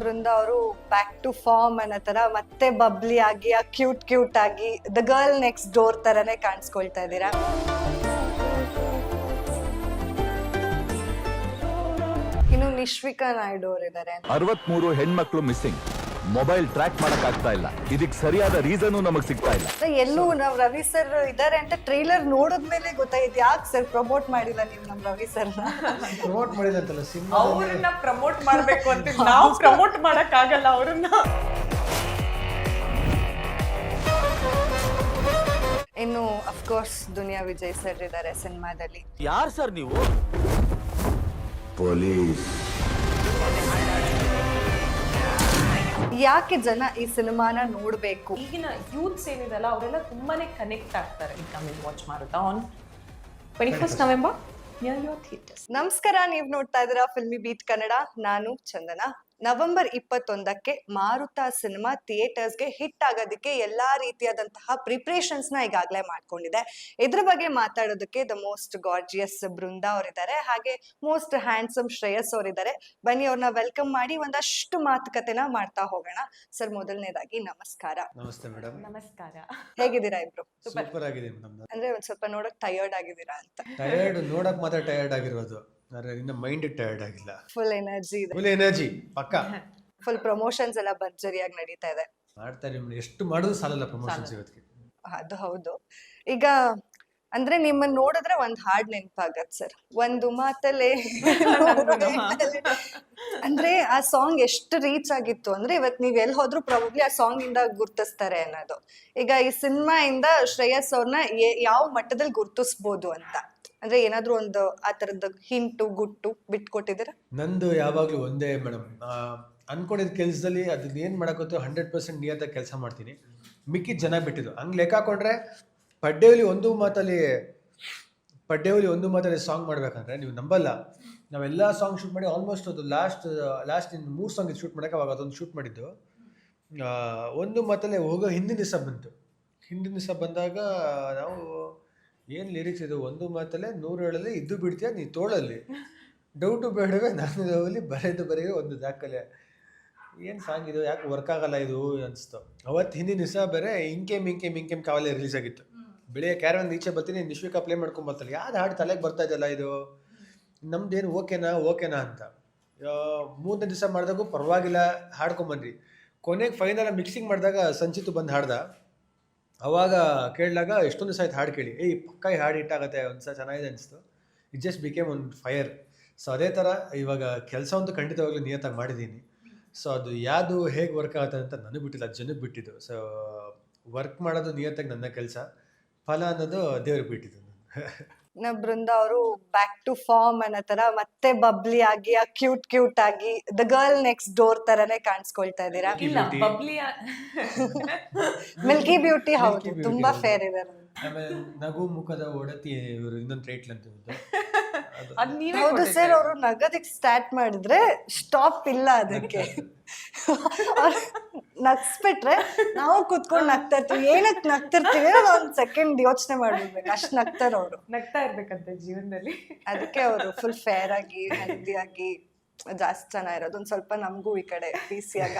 ಬೃಂದ ಅವರು back to form ಅನ್ನೋ ತರ ಮತ್ತೆ ಬಬ್ಲಿ ಆಗಿ, ಆ ಕ್ಯೂಟ್ ಕ್ಯೂಟ್ ಆಗಿ ದ ಗರ್ಲ್ ನೆಕ್ಸ್ಟ್ ಡೋರ್ ತರನೇ ಕಾಣಿಸ್ಕೊಳ್ತಾ ಇದ್ದೀರಾ? ಇನ್ನು ನಿಶ್ವಿಕಾ ನಾಯ್ಡು ಅವರಿದ್ದಾರೆ. ಅರವತ್ಮೂರು ಹೆಣ್ಮಕ್ಳು ಮಿಸ್ಸಿಂಗ್. ಮೊಬೈಲ್ ಟ್ರ್ಯಾಕ್ ಮಾಡಕ್ ಆಗ್ತಾ ಇಲ್ಲ. ಇದಕ್ಕೆ ಸರಿಯಾದ ರೀಸನ್ ನಮಗ್ ಸಿಗ್ತಾ ಇಲ್ಲ. ಎಲ್ಲೂ ನಾವ್ ರವಿ ಸರ್ ಇದಾರೆ ಅಂತ ಟ್ರೈಲರ್ ನೋಡಿದ್ಮೇಲೆ ಗೊತ್ತಾಯ್ತು. ಯಾಕೆ ಸರ್ ಪ್ರಮೋಟ್ ಮಾಡಿಲ್ಲ ನೀವು ನಮ್ ರವಿ ಸರ್ ಪ್ರಮೋಟ್ ಮಾಡಿಲ್ಲ ಅಂತಲ್ಲ ಸಿನಿಮಾ ಅವ್ರನ್ನ ಪ್ರಮೋಟ್ ಮಾಡ್ಬೇಕು ಅಂತ ನಾವು ಪ್ರಮೋಟ್ ಮಾಡಕ್ ಆಗಲ್ಲ ಅವ್ರನ್ನ. ಇನ್ನು ಅಫ್ಕೋರ್ಸ್ ದುನಿಯಾ ವಿಜಯ್ ಸರ್ ಇದ್ದಾರೆ ಸಿನಿಮಾದಲ್ಲಿ. ಯಾರು ಸರ್ ನೀವು? ಪೊಲೀಸ್. ಯಾಕೆ ಜನ ಈ ಸಿನಿಮಾನ ನೋಡ್ಬೇಕು? ಈಗಿನ ಯೂತ್ಸ್ ಏನಿದೆಲ್ಲ ಅವರೆಲ್ಲ ತುಂಬಾನೇ ಕನೆಕ್ಟ್ ಆಗ್ತಾರೆ ಈ ಕಮಿಂಗ್ ವಾಚ್ ಮಾಡುತ್ತಾ on twenty first November near your theatres ನಮಸ್ಕಾರ ನೀವು ನೋಡ್ತಾ ಇದ್ದೀರಾ ಫಿಲ್ಮಿ ಬೀಟ್ ಕನ್ನಡ ನಾನು ಚಂದನ. ನವೆಂಬರ್ ಇಪ್ಪತ್ತೊಂದಕ್ಕೆ ಮಾರುತ ಸಿನಿಮಾ ಥಿಯೇಟರ್ಸ್ಗೆ ಹಿಟ್ ಆಗೋದಕ್ಕೆ ಎಲ್ಲಾ ರೀತಿಯಾದಂತಹ ಪ್ರಿಪ್ರೇಷನ್ಸ್ನ ಈಗಾಗಲೇ ಮಾಡ್ಕೊಂಡಿದೆ. ಇದ್ರ ಬಗ್ಗೆ ಮಾತಾಡೋದಕ್ಕೆ ದ ಮೋಸ್ಟ್ ಗಾರ್ಜಿಯಸ್ ಬೃಂದ ಅವರಿದ್ದಾರೆ. ಹಾಗೆ ಮೋಸ್ಟ್ ಹ್ಯಾಂಡ್ಸಮ್ ಶ್ರೇಯಸ್ ಅವರಿದ್ದಾರೆ. ಬನ್ನಿ ಅವ್ರನ್ನ ವೆಲ್ಕಮ್ ಮಾಡಿ ಒಂದಷ್ಟು ಮಾತುಕತೆನ ಮಾಡ್ತಾ ಹೋಗೋಣ. ಸರ್ ಮೊದಲನೇದಾಗಿ ನಮಸ್ಕಾರ. ನಮಸ್ತೆ ಮೇಡಮ್. ನಮಸ್ಕಾರ. ಹೇಗಿದ್ದೀರಾ ಇಬ್ರು? ಸೂಪರ್ ಆಗಿದೆ ಮೇಡಮ್. ಅಂದ್ರೆ ಒಂದ್ ಸ್ವಲ್ಪ ನೋಡಕ್ ಟಯರ್ಡ್ ಆಗಿದ್ದೀರಾ ಅಂತ? ಟಯರ್ಡ್ ನೋಡಕ್ ಮಾತ್ರ ಟಯರ್ಡ್ ಆಗಿರೋದು. ಇನ್ನ ಮೈಂಡ್ ಟಯರ್ಡ್ ಆಗಿಲ್ಲ. ಫುಲ್ ಎನರ್ಜಿ ಇದೆ. ಫುಲ್ ಎನರ್ಜಿ ಪಕ್ಕ. ಫುಲ್ ಪ್ರಮೋಷನ್ಸ್ ಎಲ್ಲ ಭರ್ಜರಿಯಾಗಿ ನಡೀತಾ ಇದೆ. ಮಾಡ್ತಾರೆ ಮೇಡಮ್. ಎಷ್ಟು ಮಾಡಿದ್ರು ಸಾಲಲ್ಲ ಪ್ರಮೋಷನ್ಸ್ ಇವತ್ತಿಗೆ? ಅದು ಹೌದು. ಈಗ ಅಂದ್ರೆ ನಿಮ್ಮನ್ನ ನೋಡಿದ್ರೆ ಒಂದ್ ಹಾಡ್ ನೆನಪಾಗತ್ ಸರ್ ಒಂದು ಮಾತಲ್ಲೇ ಅಂದ್ರೆ ಆ ಸಾಂಗ್ ಎಷ್ಟು ರೀಚ್ ಆಗಿತ್ತು ಅಂದ್ರೆ ಇವತ್ ನೀವ್ ಎಲ್ಲಿ ಹೋದ್ರು ಪ್ರಾಬಬ್ಲಿ ಆ ಸಾಂಗ್ ಇಂದ ಗುರ್ತಿಸ್ತಾರೆ ಅನ್ನೋದು. ಈಗ ಈ ಸಿನಿಮಾ ಇಂದ ಶ್ರೇಯಸ್ ಅವ್ರನ್ನ ಯಾವ ಮಟ್ಟದಲ್ಲಿ ಗುರ್ತಿಸ್ಬೋದು ಅಂತ. ಅಂದ್ರೆ ಏನಾದ್ರೂ ಒಂದು ಆ ತರದ ಹಿಂಟು, ಗುಟ್ಟು ಬಿಟ್ಕೊಟ್ಟಿದ್ದೀರಾ? ನಂದು ಯಾವಾಗ್ಲೂ ಒಂದೇ ಮೇಡಮ್ ಅನ್ಕೊಂಡಿದ್ದ ಕೆಲ್ಸದಲ್ಲಿ ಅದನ್ನ ಏನ್ ಮಾಡಕ್ಕೋ ಹಂಡ್ರೆಡ್ ಪರ್ಸೆಂಟ್ ನಿಯತ್ತಾಗಿ ಕೆಲಸ ಮಾಡ್ತೀನಿ. ಮಿಕ್ಕಿದ ಜನ ಬಿಟ್ಟಿದ್ದು. ಹಂಗ್ ಲೆಕ್ಕ ಹಾಕೊಂಡ್ರೆ ಪಡ್ಡೆಯಲ್ಲಿ ಒಂದು ಮಾತಲ್ಲಿ ಪಡ್ಡೆಯಲ್ಲಿ ಒಂದು ಮಾತಲ್ಲಿ ಸಾಂಗ್ ಮಾಡ್ಬೇಕಂದ್ರೆ ನೀವು ನಂಬಲ್ಲ. ನಾವೆಲ್ಲ ಸಾಂಗ್ ಶೂಟ್ ಮಾಡಿ ಆಲ್ಮೋಸ್ಟ್ ಅದು ಲಾಸ್ಟ್ ಲಾಸ್ಟ್ ಮೂರು ಸಾಂಗ್ ಶೂಟ್ ಮಾಡಕ್ಕೆ ಅವಾಗ ಅದೊಂದು ಶೂಟ್ ಮಾಡಿದ್ದು. ಒಂದು ಮಾತಲ್ಲೇ ಹೋಗೋ ಹಿಂದಿನ ದಿವಸ ಬಂತು. ಹಿಂದಿನ ದಿವಸ ಬಂದಾಗ ನಾವು ಏನು ಲಿರಿಕ್ಸ್ ಇದು? ಒಂದು ಮಾತಲ್ಲೇ ನೂರು ಹೇಳಲ್ಲಿ ಇದ್ದು ಬಿಡ್ತೀಯ? ನೀ ತೋಳಲ್ಲಿ. ಡೌಟು ಬೇಡವೇ? ನಾನು ಅಲ್ಲಿ ಬರೆದು ಬರೆಯೋ ಒಂದು ದಾಖಲೆ. ಏನು ಸಾಂಗ್ ಇದು? ಯಾಕೆ ವರ್ಕ್ ಆಗಲ್ಲ ಇದು ಅನಿಸ್ತು. ಅವತ್ತು ಹಿಂದಿನ ದಿವಸ ಬೇರೆ ಇಂಕೆಮ್ ಇಂಕೆಮ್ ಇಂಕೆಮ್ ಕಾವಲೆ ರಿಲೀಸ್ ಆಗಿತ್ತು. ಬೆಳಿಗ್ಗೆ ಕ್ಯಾರನ್ ಈಚೆ ಬರ್ತೀನಿ ನಿಶ್ವಿಕಾ ಪ್ಲೇ ಮಾಡ್ಕೊಂಡ್ ಬರ್ತಾಳೆ. ಯಾವ್ದು ಹಾಡು ತಲೆಗೆ ಬರ್ತಾ ಇದೆಯಲ್ಲ ಇದು? ನಮ್ದೇನು ಓಕೆನಾ? ಓಕೆನಾ ಅಂತ. ಮೂರನೇ ದಿವಸ ಮಾಡಿದಾಗೂ ಪರವಾಗಿಲ್ಲ ಹಾಡ್ಕೊಂಬಂದ್ರಿ ಕೊನೆಗೆ ಫೈನಲ್ ಮಿಕ್ಸಿಂಗ್ ಮಾಡಿದಾಗ ಸಂಚಿತು ಬಂದು ಹಾಡ್ದ. ಅವಾಗ ಕೇಳಿದಾಗ ಎಷ್ಟೊಂದು ದಿವಸ ಆಯ್ತು ಹಾಡು ಕೇಳಿ. ಏಯ್, ಪಕ್ಕ ಈ ಹಾಡು ಹಿಟ್ಟಾಗುತ್ತೆ ಒಂದು ಸಲ ಚೆನ್ನಾಗಿದೆ ಅನಿಸ್ತು. ಇಟ್ ಜಸ್ಟ್ ಬಿಕೇಮ್ ಒಂದು ಫೈರ್ ಸೊ ಅದೇ ಥರ ಇವಾಗ ಕೆಲಸ ಅಂತೂ ಖಂಡಿತವಾಗ್ಲೂ ನಿಯತ್ತಾಗಿ ಮಾಡಿದ್ದೀನಿ. ಸೊ ಅದು ಯಾವುದು ಹೇಗೆ ವರ್ಕ್ ಆಗುತ್ತೆ ಅಂತ ನನಗೆ ಬಿಟ್ಟಿಲ್ಲ, ಅದು ಜನಕ್ಕೆ ಬಿಟ್ಟಿದ್ದು. ಸೊ ವರ್ಕ್ ಮಾಡೋದು ನಿಯತ್ತಾಗಿ ನನ್ನ ಕೆಲಸ. ಫಲ ಅನ್ನೋದು ದೇವ್ರಿಗೆ ಬಿಟ್ಟಿದ್ದು ನ ಬೃಂದ ಅವರು ಬ್ಯಾಕ್ ಟು ಫಾರ್ಮ್ ಅನ್ನೋ ತರ ಮತ್ತೆ ಬಬ್ಲಿ ಆಗಿ ಆ ಕ್ಯೂಟ್ ಕ್ಯೂಟ್ ಆಗಿ ದ ಗರ್ಲ್ ನೆಕ್ಸ್ಟ್ ಡೋರ್ ತರನೇ ಕಾಣಿಸ್ಕೊಳ್ತಾ ಇದ್ದೀರಾ ಇಲ್ಲ ಬಬ್ಲಿ ಮಿಲ್ಕಿ ಬ್ಯೂಟಿ ಹೌದು ತುಂಬಾ. ಫೇರ್ ಇದೆ ನಗು ಮುಖದ ಒಡತಿ ಇವರು ಇನ್ನೊಂದು ಟೈಟ್ಲ್ ಅಂತ ಇರೋದು. ಅದು ಅದ್ ನೀವೇ ಹೌದು ಕೊಟ್ಟಿದ್ದು. ಸರ್ ಅವರು ನಗದಿಕ್ ಸ್ಟಾರ್ಟ್ ಮಾಡಿದ್ರೆ ಸ್ಟಾಪ್ ಇಲ್ಲ ಅದಕ್ಕೆ. ಅವ್ರು ನಗ್ಸ್ಬಿಟ್ರೆ ನಾವು ಕುತ್ಕೊಂಡು ನಗ್ತಾ ಇರ್ತೀವಿ. ಏನಕ್ಕೆ ನಗ್ತಿರ್ತೀವಿ ಅನ್ನೋದು ಒಂದ್ ಸೆಕೆಂಡ್ ಯೋಚನೆ ಮಾಡ್ಬೇಕು ಅಷ್ಟ್ ನಗ್ತಾರ ಅವರು ನಗ್ತಾ ಇರ್ಬೇಕಂತೆ ಜೀವನದಲ್ಲಿ. ಅದಕ್ಕೆ ಅವರು ಫುಲ್ ಫೇರ್ ಆಗಿ ಹೆಲ್ದಿ ಆಗಿ ಜಾಸ್ತಿ ಚೆನ್ನಾಗಿರೋದು ಒಂದ್ ಸ್ವಲ್ಪ ನಮಗೂ ಈ ಕಡೆ ಬಿಸಿ ಆಗಿ